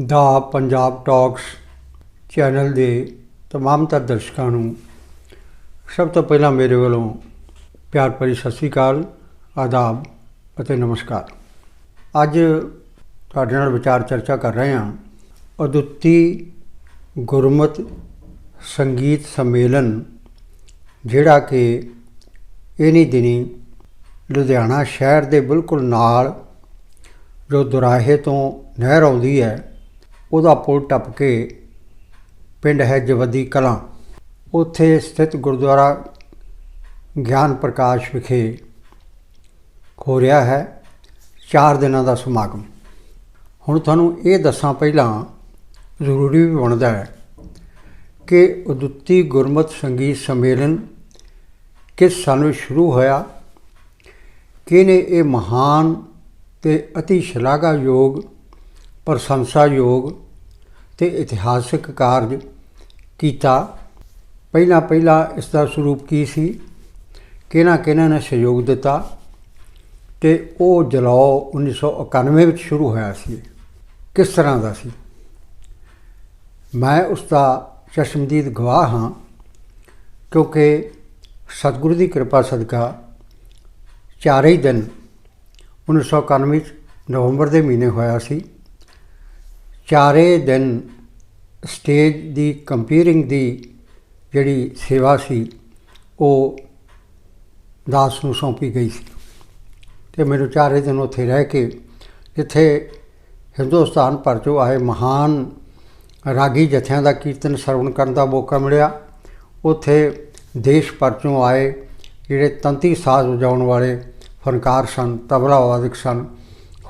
ਦਾ Punjab talks channel ਦੇ ਤਮਾਮ ਤਰ ਦਰਸ਼ਕਾਂ ਨੂੰ ਸਭ ਤੋਂ ਪਹਿਲਾਂ ਮੇਰੇ ਵੱਲੋਂ ਪਿਆਰ ਭਰੀ ਸਤਿ ਸ੍ਰੀ ਅਕਾਲ, ਆਦਾਬ ਅਤੇ ਨਮਸਕਾਰ। ਅੱਜ ਤੁਹਾਡੇ ਨਾਲ ਵਿਚਾਰ ਚਰਚਾ ਕਰ ਰਹੇ ਹਾਂ। ਅਦੁੱਤੀ ਗੁਰਮਤ ਸੰਗੀਤ ਸੰਮੇਲਨ, ਜਿਹੜਾ ਕਿ ਇਨੀ ਦਿਨੀ ਲੁਧਿਆਣਾ ਸ਼ਹਿਰ ਦੇ ਬਿਲਕੁਲ ਨਾਲ, ਜੋ ਦੁਰਾਹੇ ਤੋਂ ਨਹਿਰ ਆਉਂਦੀ ਹੈ ਉਹਦਾ ਪੁਲ ਟੱਪ ਕੇ ਪਿੰਡ ਹੈ ਜਵੱਦੀ ਕਲਾਂ। ਉੱਥੇ ਸਥਿਤ ਗੁਰਦੁਆਰਾ ਗਿਆਨ ਪ੍ਰਕਾਸ਼ ਵਿਖੇ ਹੋ ਰਿਹਾ ਹੈ 4 ਦਿਨਾਂ ਦਾ ਸਮਾਗਮ। ਹੁਣ ਤੁਹਾਨੂੰ ਇਹ ਦੱਸਾਂ ਪਹਿਲਾਂ ਜ਼ਰੂਰੀ ਵੀ ਬਣਦਾ ਹੈ ਕਿ ਉਦੁੱਤੀ ਗੁਰਮਤ ਸੰਗੀਤ ਸੰਮੇਲਨ ਕਿਸ ਸਾਲ ਵਿੱਚ ਸ਼ੁਰੂ ਹੋਇਆ, ਕਿਹਨੇ ਇਹ ਮਹਾਨ ਤੇ ਅਤੀ ਸ਼ਲਾਘਾਯੋਗ, ਪ੍ਰਸ਼ੰਸਾਯੋਗ ਤੇ ਇਤਿਹਾਸਕ ਕਾਰਜ ਕੀਤਾ। ਪਹਿਲਾਂ ਪਹਿਲਾਂ ਇਸ ਦਾ ਸਰੂਪ ਕੀ ਸੀ? ਕਿਹਨਾਂ ਕਿਹਨਾਂ ਨੇ ਸਹਿਯੋਗ ਦਿੱਤਾ? ਤੇ ਉਹ ਜਲਾਓ 1991 ਵਿੱਚ ਸ਼ੁਰੂ ਹੋਇਆ ਸੀ। ਕਿਸ ਤਰ੍ਹਾਂ ਦਾ ਸੀ? ਮੈਂ ਉਸ ਦਾ ਚਸ਼ਮਦੀਦ ਗਵਾਹ ਹਾਂ, ਕਿਉਂਕਿ ਸਤਿਗੁਰੂ ਦੀ ਕਿਰਪਾ ਸਦਕਾ ਚਾਰੇ ਹੀ ਦਿਨ 1991 ਵਿੱਚ ਨਵੰਬਰ ਦੇ ਮਹੀਨੇ ਹੋਇਆ ਸੀ। ਚਾਰੇ ਦਿਨ ਸਟੇਜ ਦੀ ਕੰਪੀਅਰਿੰਗ ਦੀ ਜਿਹੜੀ ਸੇਵਾ ਸੀ, ਉਹ ਦਾਸ ਨੂੰ ਸੌਂਪੀ ਗਈ ਸੀ। ਤੇ ਮੈਨੂੰ ਚਾਰੇ ਦਿਨ ਉੱਥੇ ਰਹਿ ਕੇ ਜਿੱਥੇ ਹਿੰਦੁਸਤਾਨ ਭਰ ਚੋਂ ਆਏ ਮਹਾਨ ਰਾਗੀ ਜਥਿਆਂ ਦਾ ਕੀਰਤਨ ਸਰਵਣ ਕਰਨ ਦਾ ਮੌਕਾ ਮਿਲਿਆ। ਉੱਥੇ ਦੇਸ਼ ਭਰ ਚੋਂ ਆਏ ਜਿਹੜੇ ਤੰਤੀ ਸਾਜ਼ ਵਜਾਉਣ ਵਾਲੇ ਫਨਕਾਰ ਸਨ, ਤਬਲਾ ਵਾਦਕ ਸਨ,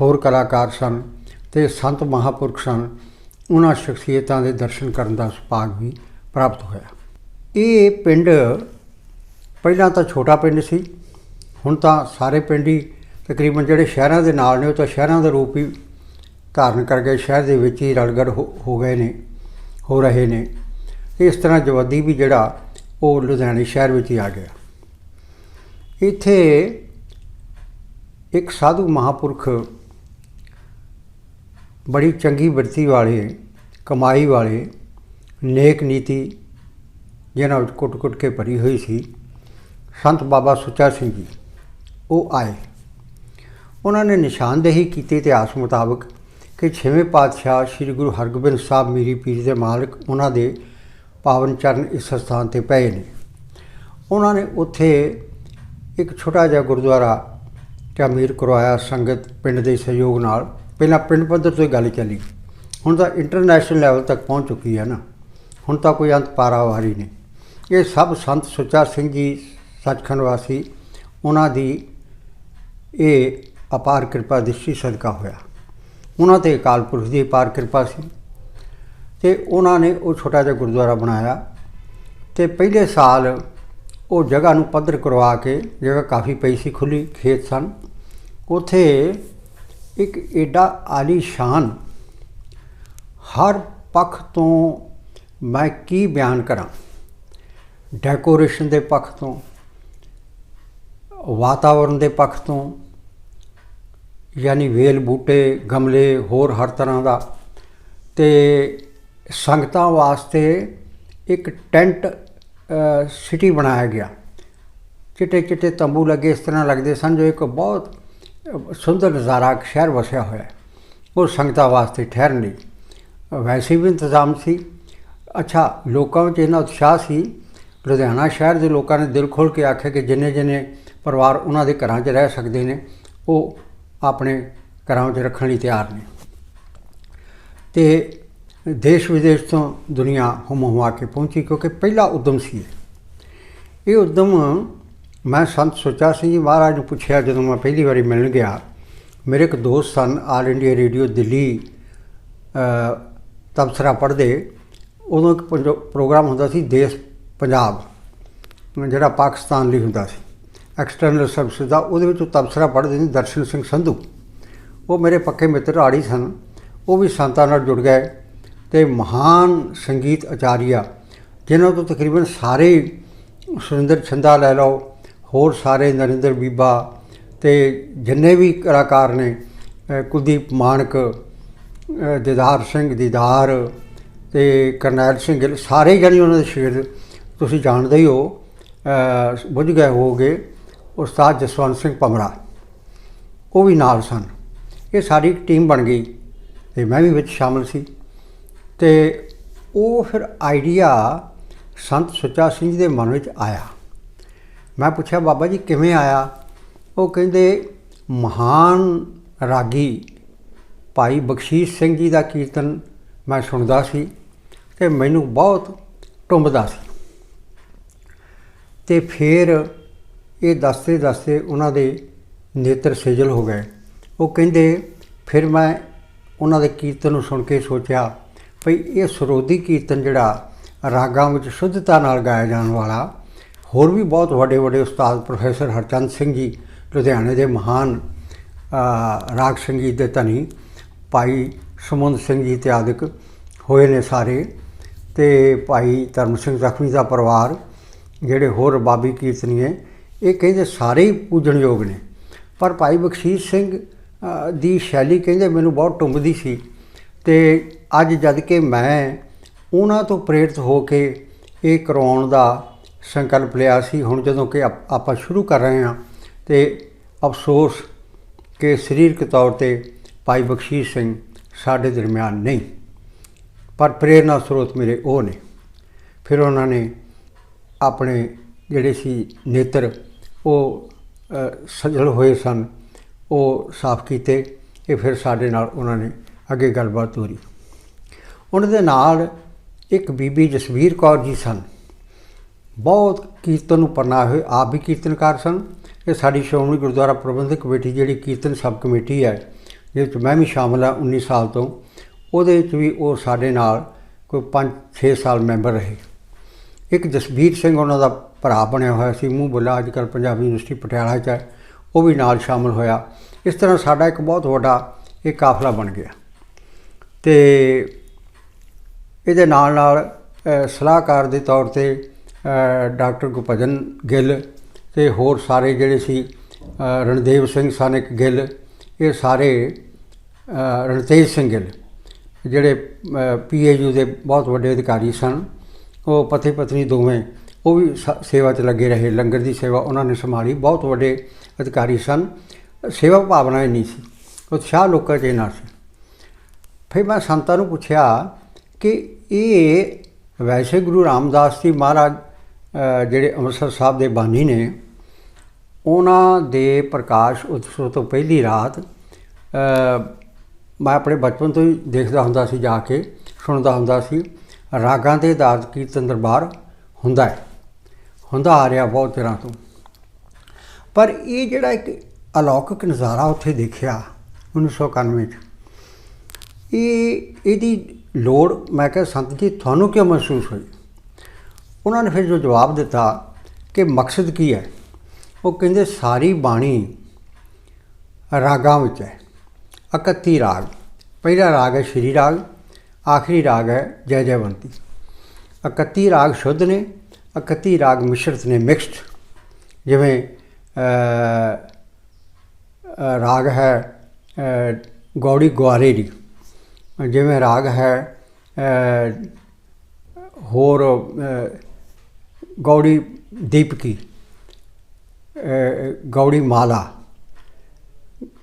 ਹੋਰ ਕਲਾਕਾਰ ਸਨ। ਤੇ ਸੰਤ ਮਹਾਪੁਰਖ ਸਨ। ਉਹਨਾਂ ਸ਼ਖਸੀਅਤਾਂ ਦੇ ਦਰਸ਼ਨ ਕਰਨ ਦਾ ਸੁਭਾਗ ਵੀ ਪ੍ਰਾਪਤ ਹੋਇਆ। ਇਹ ਪਿੰਡ ਪਹਿਲਾਂ ਤਾਂ ਛੋਟਾ ਪਿੰਡ ਸੀ। ਹੁਣ ਤਾਂ ਸਾਰੇ ਪਿੰਡ ਹੀ ਤਕਰੀਬਨ ਜਿਹੜੇ ਸ਼ਹਿਰਾਂ ਦੇ ਨਾਲ ਨੇ, ਉਹ ਤਾਂ ਸ਼ਹਿਰਾਂ ਦਾ ਰੂਪ ਹੀ ਧਾਰਨ ਕਰ ਗਏ। ਸ਼ਹਿਰ ਦੇ ਵਿੱਚ ਹੀ ਰਲਗੜ ਹੋ ਹੋ ਗਏ ਨੇ, ਹੋ ਰਹੇ ਨੇ। ਇਸ ਤਰ੍ਹਾਂ ਜਵੱਦੀ ਵੀ ਜਿਹੜਾ ਉਹ ਲੁਧਿਆਣੇ ਸ਼ਹਿਰ ਵਿੱਚ ਹੀ ਆ ਗਿਆ। ਇੱਥੇ ਇੱਕ ਸਾਧੂ ਮਹਾਪੁਰਖ ਬੜੀ ਚੰਗੀ ਵਰਤੀ ਵਾਲੇ, ਕਮਾਈ ਵਾਲੇ, ਨੇਕ ਨੀਤੀ ਜਿਹਨਾਂ ਵਿੱਚ ਕੁੱਟ-ਕੁੱਟ ਕੇ ਭਰੀ ਹੋਈ ਸੀ, ਸੰਤ ਬਾਬਾ ਸੁੱਚਾ ਸਿੰਘ ਜੀ, ਉਹ ਆਏ। ਉਹਨਾਂ ਨੇ ਨਿਸ਼ਾਨਦੇਹੀ ਕੀਤੀ ਇਤਿਹਾਸ ਮੁਤਾਬਕ ਕਿ ਛੇਵੇਂ ਪਾਤਸ਼ਾਹ ਸ੍ਰੀ ਗੁਰੂ ਹਰਗੋਬਿੰਦ ਸਾਹਿਬ ਮੀਰੀ ਪੀਰ ਦੇ ਮਾਲਕ ਉਹਨਾਂ ਦੇ ਪਾਵਨ ਚਰਨ ਇਸ ਸਥਾਨ ਤੇ ਪਏ ਨੇ। ਉਹਨਾਂ ਨੇ ਉੱਥੇ ਇੱਕ ਛੋਟਾ ਜਿਹਾ ਗੁਰਦੁਆਰਾ ਤਾਮੀਰ ਕਰਵਾਇਆ ਸੰਗਤ ਪਿੰਡ ਦੇ ਸਹਿਯੋਗ ਨਾਲ। ਪਹਿਲਾਂ ਪਿੰਡ ਪੱਧਰ ਤੋਂ ਹੀ ਗੱਲ ਚੱਲੀ। ਹੁਣ ਤਾਂ ਇੰਟਰਨੈਸ਼ਨਲ ਲੈਵਲ ਤੱਕ ਪਹੁੰਚ ਚੁੱਕੀ ਹੈ ਨਾ। ਹੁਣ ਤਾਂ ਕੋਈ ਅੰਤ ਪਾਰਾਵਾਰੀ ਨਹੀਂ। ਇਹ ਸਭ ਸੰਤ ਸੁੱਚਾ ਸਿੰਘ ਜੀ, ਸੱਚਖੰਡ ਵਾਸੀ, ਉਹਨਾਂ ਦੀ ਇਹ ਅਪਾਰ ਕਿਰਪਾ ਦਿਸ਼ੀ ਸਦਕਾ ਹੋਇਆ। ਉਹਨਾਂ ਤੇ ਅਕਾਲ ਪੁਰਖ ਦੀ ਅਪਾਰ ਕਿਰਪਾ ਸੀ। ਤੇ ਉਹਨਾਂ ਨੇ ਉਹ ਛੋਟਾ ਜਿਹਾ ਗੁਰਦੁਆਰਾ ਬਣਾਇਆ। ਤੇ ਪਹਿਲੇ ਸਾਲ ਉਹ ਜਗ੍ਹਾ ਨੂੰ ਪੱਧਰ ਕਰਵਾ ਕੇ, ਜਗ੍ਹਾ ਕਾਫੀ ਪਈ ਸੀ ਖੁੱਲੀ ਖੇਤ ਸਨ। ਉਥੇ ਇੱਕ ਏਡਾ ਆਲੀਸ਼ਾਨ ਹਰ ਪੱਖ ਤੋਂ ਮੈਂ ਕੀ ਬਿਆਨ ਕਰਾਂ? ਡੈਕੋਰੇਸ਼ਨ ਦੇ ਪੱਖ ਤੋਂ ਵਾਤਾਵਰਣ ਦੇ ਪੱਖ ਤੋਂ, ਯਾਨੀ ਵੇਲ ਬੂਟੇ, ਗਮਲੇ, ਹੋਰ ਹਰ ਤਰ੍ਹਾਂ ਦਾ। ਤੇ ਸੰਗਤਾਂ ਵਾਸਤੇ ਇੱਕ ਟੈਂਟ ਸਿਟੀ ਬਣਾਇਆ ਗਿਆ। ਚਿੱਟੇ ਚਿੱਟੇ ਤੰਬੂ ਲੱਗੇ, ਇਸ ਤਰ੍ਹਾਂ ਲੱਗਦੇ ਸਨ, ਜੋ ਇੱਕ ਬਹੁਤ ਸੁੰਦਰ ਨਜ਼ਾਰਾ ਸ਼ਹਿਰ ਵਸਿਆ ਹੋਇਆ ਉਹ ਸੰਗਤਾਂ ਵਾਸਤੇ ਠਹਿਰਨ ਲਈ। ਵੈਸੇ ਵੀ ਇੰਤਜ਼ਾਮ ਸੀ। ਅੱਛਾ, ਲੋਕਾਂ ਵਿੱਚ ਇਹਨਾਂ ਉਤਸ਼ਾਹ ਸੀ। ਲੁਧਿਆਣਾ ਸ਼ਹਿਰ ਦੇ ਲੋਕਾਂ ਨੇ ਦਿਲ ਖੋਲ ਕੇ ਆਖਿਆ ਕਿ ਜਿੰਨੇ ਜਿੰਨੇ ਪਰਿਵਾਰ ਉਹਨਾਂ ਦੇ ਘਰਾਂ 'ਚ ਰਹਿ ਸਕਦੇ ਨੇ, ਉਹ ਆਪਣੇ ਘਰਾਂ 'ਚ ਰੱਖਣ ਲਈ ਤਿਆਰ ਨੇ। ਤੇ ਦੇਸ਼ ਵਿਦੇਸ਼ ਤੋਂ ਦੁਨੀਆ ਹੁਮ ਹੁਮਾ ਕੇ ਪਹੁੰਚੀ ਕਿਉਂਕਿ ਪਹਿਲਾ ਉਦਮ ਸੀ ਇਹ ਉਦਮ ਮੈਂ ਸੰਤ ਸੁੱਚਾ ਸਿੰਘ ਜੀ, ਮਹਾਰਾਜ ਨੂੰ ਪੁੱਛਿਆ, ਜਦੋਂ ਮੈਂ ਪਹਿਲੀ ਵਾਰੀ ਮਿਲਣ ਗਿਆ, ਮੇਰੇ ਇੱਕ ਦੋਸਤ ਸਨ ਆਲ ਇੰਡੀਆ ਰੇਡੀਓ ਦਿੱਲੀ ਤਬਸਰਾ ਪੜ੍ਹਦੇ। ਉਦੋਂ ਇੱਕ ਪ੍ਰੋਗਰਾਮ ਹੁੰਦਾ ਸੀ, ਦੇਸ਼ ਪੰਜਾਬ, ਜਿਹੜਾ ਪਾਕਿਸਤਾਨ ਲਈ ਹੁੰਦਾ ਸੀ। ਐਕਸਟਰਨਲ ਸਰਵਿਸ ਦਾ, ਉਹਦੇ ਵਿੱਚ ਉਹ ਤਬਸਰਾ ਪੜ੍ਹਦੇ ਸੀ ਦਰਸ਼ਨ ਸਿੰਘ ਸੰਧੂ। ਉਹ ਮੇਰੇ ਪੱਕੇ ਮਿੱਤਰ ਆੜੀ ਸਨ। ਉਹ ਵੀ ਸੰਤਾਂ ਨਾਲ ਜੁੜ ਗਏ ਤੇ ਮਹਾਨ ਸੰਗੀਤ ਆਚਾਰੀਆ, ਜਿਨ੍ਹਾਂ ਤੋਂ ਤਕਰੀਬਨ ਸਾਰੇ ਸੁਰਿੰਦਰ ਛੰਦਾ ਲੈ ਲਓ ਹੋਰ ਸਾਰੇ ਨਰਿੰਦਰ ਬੀਬਾ ਤੇ ਜਿੰਨੇ ਵੀ ਕਲਾਕਾਰ ਨੇ ਕੁਲਦੀਪ ਮਾਨਕ ਅ, ਦੀਦਾਰ ਸਿੰਘ ਦੀਦਾਰ ਤੇ ਕਰਨੈਲ ਸਿੰਘ ਗਿੱਲ ਸਾਰੇ ਜਾਣੀ ਉਹਨਾਂ ਦੇ ਸ਼ੇਰ ਤੁਸੀਂ ਜਾਣਦੇ ਹੀ ਹੋ ਬੁੱਝ ਗਏ ਹੋਗੇ ਉਸਤਾਦ ਜਸਵੰਤ ਸਿੰਘ ਪਮਰਾ ਉਹ ਵੀ ਨਾਲ ਸਨ। ਇਹ ਸਾਡੀ ਇੱਕ ਟੀਮ ਬਣ ਗਈ ਤੇ ਮੈਂ ਵੀ ਵਿੱਚ ਸ਼ਾਮਲ ਸੀ। ਤੇ ਉਹ ਫਿਰ ਆਈਡੀਆ ਸੰਤ ਸੁੱਚਾ ਸਿੰਘ ਜੀ ਦੇ ਮਨ ਵਿੱਚ ਆਇਆ। ਮੈਂ ਪੁੱਛਿਆ, ਬਾਬਾ ਜੀ, ਕਿਵੇਂ ਆਇਆ? ਉਹ ਕਹਿੰਦੇ, ਮਹਾਨ ਰਾਗੀ, ਭਾਈ ਬਖਸ਼ੀਸ਼ ਸਿੰਘ ਜੀ ਦਾ ਕੀਰਤਨ ਮੈਂ ਸੁਣਦਾ ਸੀ ਤੇ ਮੈਨੂੰ ਬਹੁਤ ਟੁੰਬਦਾ ਸੀ। ਤੇ ਫਿਰ ਇਹ ਦੱਸਦੇ ਦੱਸਦੇ ਉਹਨਾਂ ਦੇ ਨੇਤਰ ਸੇਜਲ ਹੋ ਗਏ। ਉਹ ਕਹਿੰਦੇ, ਫਿਰ ਮੈਂ ਉਹਨਾਂ ਦੇ ਕੀਰਤਨ ਨੂੰ ਸੁਣ ਕੇ ਸੋਚਿਆ, ਭਈ ਇਹ ਸਰੋਦੀ ਕੀਰਤਨ ਜਿਹੜਾ ਰਾਗਾਂ ਵਿੱਚ ਸ਼ੁੱਧਤਾ ਨਾਲ ਗਾਇਆ ਜਾਣ ਵਾਲਾ ਹੋਰ ਵੀ ਬਹੁਤ ਵੱਡੇ ਵੱਡੇ ਉਸਤਾਦ ਪ੍ਰੋਫੈਸਰ ਹਰਚੰਦ ਸਿੰਘ ਜੀ, ਲੁਧਿਆਣੇ ਦੇ ਮਹਾਨ ਰਾਗ ਸੰਗੀਤ ਦੇ ਧਨੀ ਭਾਈ ਸਮੁੰਦ ਸਿੰਘ ਜੀ ਤੇ ਆਦਿਕ ਹੋਏ ਨੇ ਸਾਰੇ ਤੇ ਭਾਈ ਧਰਮ ਸਿੰਘ ਜ਼ਖਮੀ ਦਾ ਪਰਿਵਾਰ, ਜਿਹੜੇ ਹੋਰ ਬਾਬੀ ਕੀਰਤਨੀਏ, ਇਹ ਕਹਿੰਦੇ ਸਾਰੇ ਹੀ ਪੂਜਣਯੋਗ ਨੇ। ਪਰ ਭਾਈ ਬਖਸ਼ੀਸ਼ ਸਿੰਘ ਦੀ ਸ਼ੈਲੀ ਕਹਿੰਦੇ ਮੈਨੂੰ ਬਹੁਤ ਟੁੰਬਦੀ ਸੀ ਤੇ ਅੱਜ ਜਦ ਕਿ ਮੈਂ ਉਹਨਾਂ ਤੋਂ ਪ੍ਰੇਰਿਤ ਹੋ ਕੇ ਇਹ ਕਰਵਾਉਣ ਦਾ ਸੰਕਲਪ ਲਿਆ ਸੀ। ਹੁਣ ਜਦੋਂ ਕਿ ਆਪ- ਆਪਾਂ ਸ਼ੁਰੂ ਕਰ ਰਹੇ ਹਾਂ ਤੇ ਅਫਸੋਸ ਕਿ ਸਰੀਰਕ ਤੌਰ ਤੇ ਭਾਈ ਬਖਸ਼ੀਸ਼ ਸਿੰਘ ਸਾਡੇ ਦਰਮਿਆਨ ਨਹੀਂ। ਪਰ ਪ੍ਰੇਰਨਾ ਸਰੋਤ ਮੇਰੇ ਉਹ ਨੇ। ਫਿਰ ਉਹਨਾਂ ਨੇ ਆਪਣੇ ਜਿਹੜੇ ਸੀ ਨੇਤਰ ਉਹ ਅ, ਸਜਲ ਹੋਏ ਸਨ। ਉਹ ਸਾਫ਼ ਕੀਤੇ। ਇਹ ਫਿਰ ਸਾਡੇ ਨਾਲ ਉਹਨਾਂ ਨੇ ਅੱਗੇ ਗੱਲਬਾਤ ਤੋਰੀ। ਉਹਨਾਂ ਦੇ ਨਾਲ ਇੱਕ ਬੀਬੀ ਜਸਵੀਰ ਕੌਰ ਜੀ ਸਨ। ਬਹੁਤ ਕੀਰਤਨ ਨੂੰ ਪਰਨਾ ਹੋਏ, ਆਪ ਵੀ ਕੀਰਤਨਕਾਰ ਸਨ। ਇਹ ਸਾਡੀ ਸ਼੍ਰੋਮਣੀ ਗੁਰਦੁਆਰਾ ਪ੍ਰਬੰਧਕ ਕਮੇਟੀ ਜਿਹੜੀ ਕੀਰਤਨ ਸਬ ਕਮੇਟੀ ਹੈ, ਜਿਹਦੇ ਵਿੱਚ ਮੈਂ ਵੀ ਸ਼ਾਮਲ ਹਾਂ 19 ਸਾਲ ਤੋਂ, ਉਹਦੇ ਵਿੱਚ ਵੀ ਉਹ ਸਾਡੇ ਨਾਲ ਕੋਈ 5-6 ਸਾਲ ਮੈਂਬਰ ਰਹੇ। ਇੱਕ ਜਸਬੀਰ ਸਿੰਘ ਉਹਨਾਂ ਦਾ ਭਰਾ ਬਣਿਆ ਹੋਇਆ ਸੀ, ਮੂੰਹ ਬੁੱਲਾ ਅੱਜ ਕੱਲ੍ਹ ਪੰਜਾਬੀ ਯੂਨੀਵਰਸਿਟੀ ਪਟਿਆਲਾ 'ਚ ਹੈ, ਉਹ ਵੀ ਨਾਲ ਸ਼ਾਮਲ ਹੋਇਆ। ਇਸ ਤਰ੍ਹਾਂ ਸਾਡਾ ਇੱਕ ਬਹੁਤ ਵੱਡਾ ਇਹ ਕਾਫਲਾ ਬਣ ਗਿਆ। ਤੇ ਇਹਦੇ ਨਾਲ ਨਾਲ ਸਲਾਹਕਾਰ ਦੇ ਤੌਰ ਤੇ ਡਾਕਟਰ ਗੁਪਜਨ ਗਿੱਲ ਤੇ ਹੋਰ ਸਾਰੇ ਜਿਹੜੇ ਸੀ ਰਣਦੇਵ ਸਿੰਘ ਸਨ ਗਿੱਲ, ਇਹ ਸਾਰੇ ਰਣਤੇਜ ਸਿੰਘ ਗਿੱਲ, ਜਿਹੜੇ ਪੀਏਯੂ ਦੇ ਬਹੁਤ ਵੱਡੇ ਅਧਿਕਾਰੀ ਸਨ। ਉਹ ਪਤੀ ਪਤਨੀ ਦੋਵੇਂ, ਉਹ ਵੀ ਸੇਵਾ 'ਚ ਲੱਗੇ ਰਹੇ, ਲੰਗਰ ਦੀ ਸੇਵਾ ਉਹਨਾਂ ਨੇ ਸੰਭਾਲੀ, ਬਹੁਤ ਵੱਡੇ ਅਧਿਕਾਰੀ ਸਨ। ਸੇਵਾ ਭਾਵਨਾ ਹੀ ਨਹੀਂ ਸੀ, ਉਤਸ਼ਾਹ ਲੋਕਾਂ 'ਚ ਇੰਨਾ ਸੀ। ਫਿਰ ਮੈਂ ਸੰਤਾਂ ਨੂੰ ਪੁੱਛਿਆ ਕਿ ਇਹ ਵੈਸੇ ਗੁਰੂ ਰਾਮਦਾਸ ਜੀ ਮਹਾਰਾਜ ਜਿਹੜੇ ਅੰਮ੍ਰਿਤਸਰ ਸਾਹਿਬ ਦੇ ਬਾਨੀ ਨੇ, ਉਹਨਾਂ ਦੇ ਪ੍ਰਕਾਸ਼ ਉਤਸਵ ਤੋਂ ਪਹਿਲੀ ਰਾਤ ਮੈਂ ਆਪਣੇ ਬਚਪਨ ਤੋਂ ਹੀ ਦੇਖਦਾ ਹੁੰਦਾ ਸੀ ਜਾ ਕੇ, ਸੁਣਦਾ ਹੁੰਦਾ ਸੀ, ਰਾਗਾਂ ਦੇ ਆਧਾਰ ਕੀਰਤਨ ਦਰਬਾਰ ਹੁੰਦਾ ਹੈ, ਹੁੰਦਾ ਆ ਰਿਹਾ ਬਹੁਤ ਚਿਰਾਂ ਤੋਂ। ਪਰ ਇਹ ਜਿਹੜਾ ਇੱਕ ਅਲੌਕਿਕ ਨਜ਼ਾਰਾ ਉੱਥੇ ਦੇਖਿਆ 1991 ਚ, ਇਹ, ਇਹਦੀ ਲੋੜ ਮੈਂ ਕਿਹਾ ਸੰਤ ਜੀ, ਤੁਹਾਨੂੰ ਕਿਉਂ ਮਹਿਸੂਸ ਹੋਈ? ਉਹਨਾਂ ਨੇ ਫਿਰ ਜੋ ਜਵਾਬ ਦਿੱਤਾ ਕਿ ਮਕਸਦ ਕੀ ਹੈ, ਉਹ ਕਹਿੰਦੇ ਸਾਰੀ ਬਾਣੀ ਰਾਗਾਂ ਵਿੱਚ ਹੈ। 31 ਰਾਗ, ਪਹਿਲਾ ਰਾਗ ਹੈ ਸ਼੍ਰੀ ਰਾਗ, ਆਖਰੀ ਰਾਗ ਹੈ ਜੈ ਜੈਵੰਤੀ। 31 ਰਾਗ ਸ਼ੁੱਧ ਨੇ 31 ਰਾਗ ਮਿਸ਼ਰਤ ਨੇ ਮਿਕਸਡ। ਜਿਵੇਂ ਰਾਗ ਹੈ ਗੌੜੀ ਗੁਆਰੇ ਦੀ ਜਿਵੇਂ ਰਾਗ ਹੈ ਹੋਰ ਅ, ਗੌੜੀ ਦੀਪਕੀ ਅ, ਗੌੜੀ ਮਾਲਾ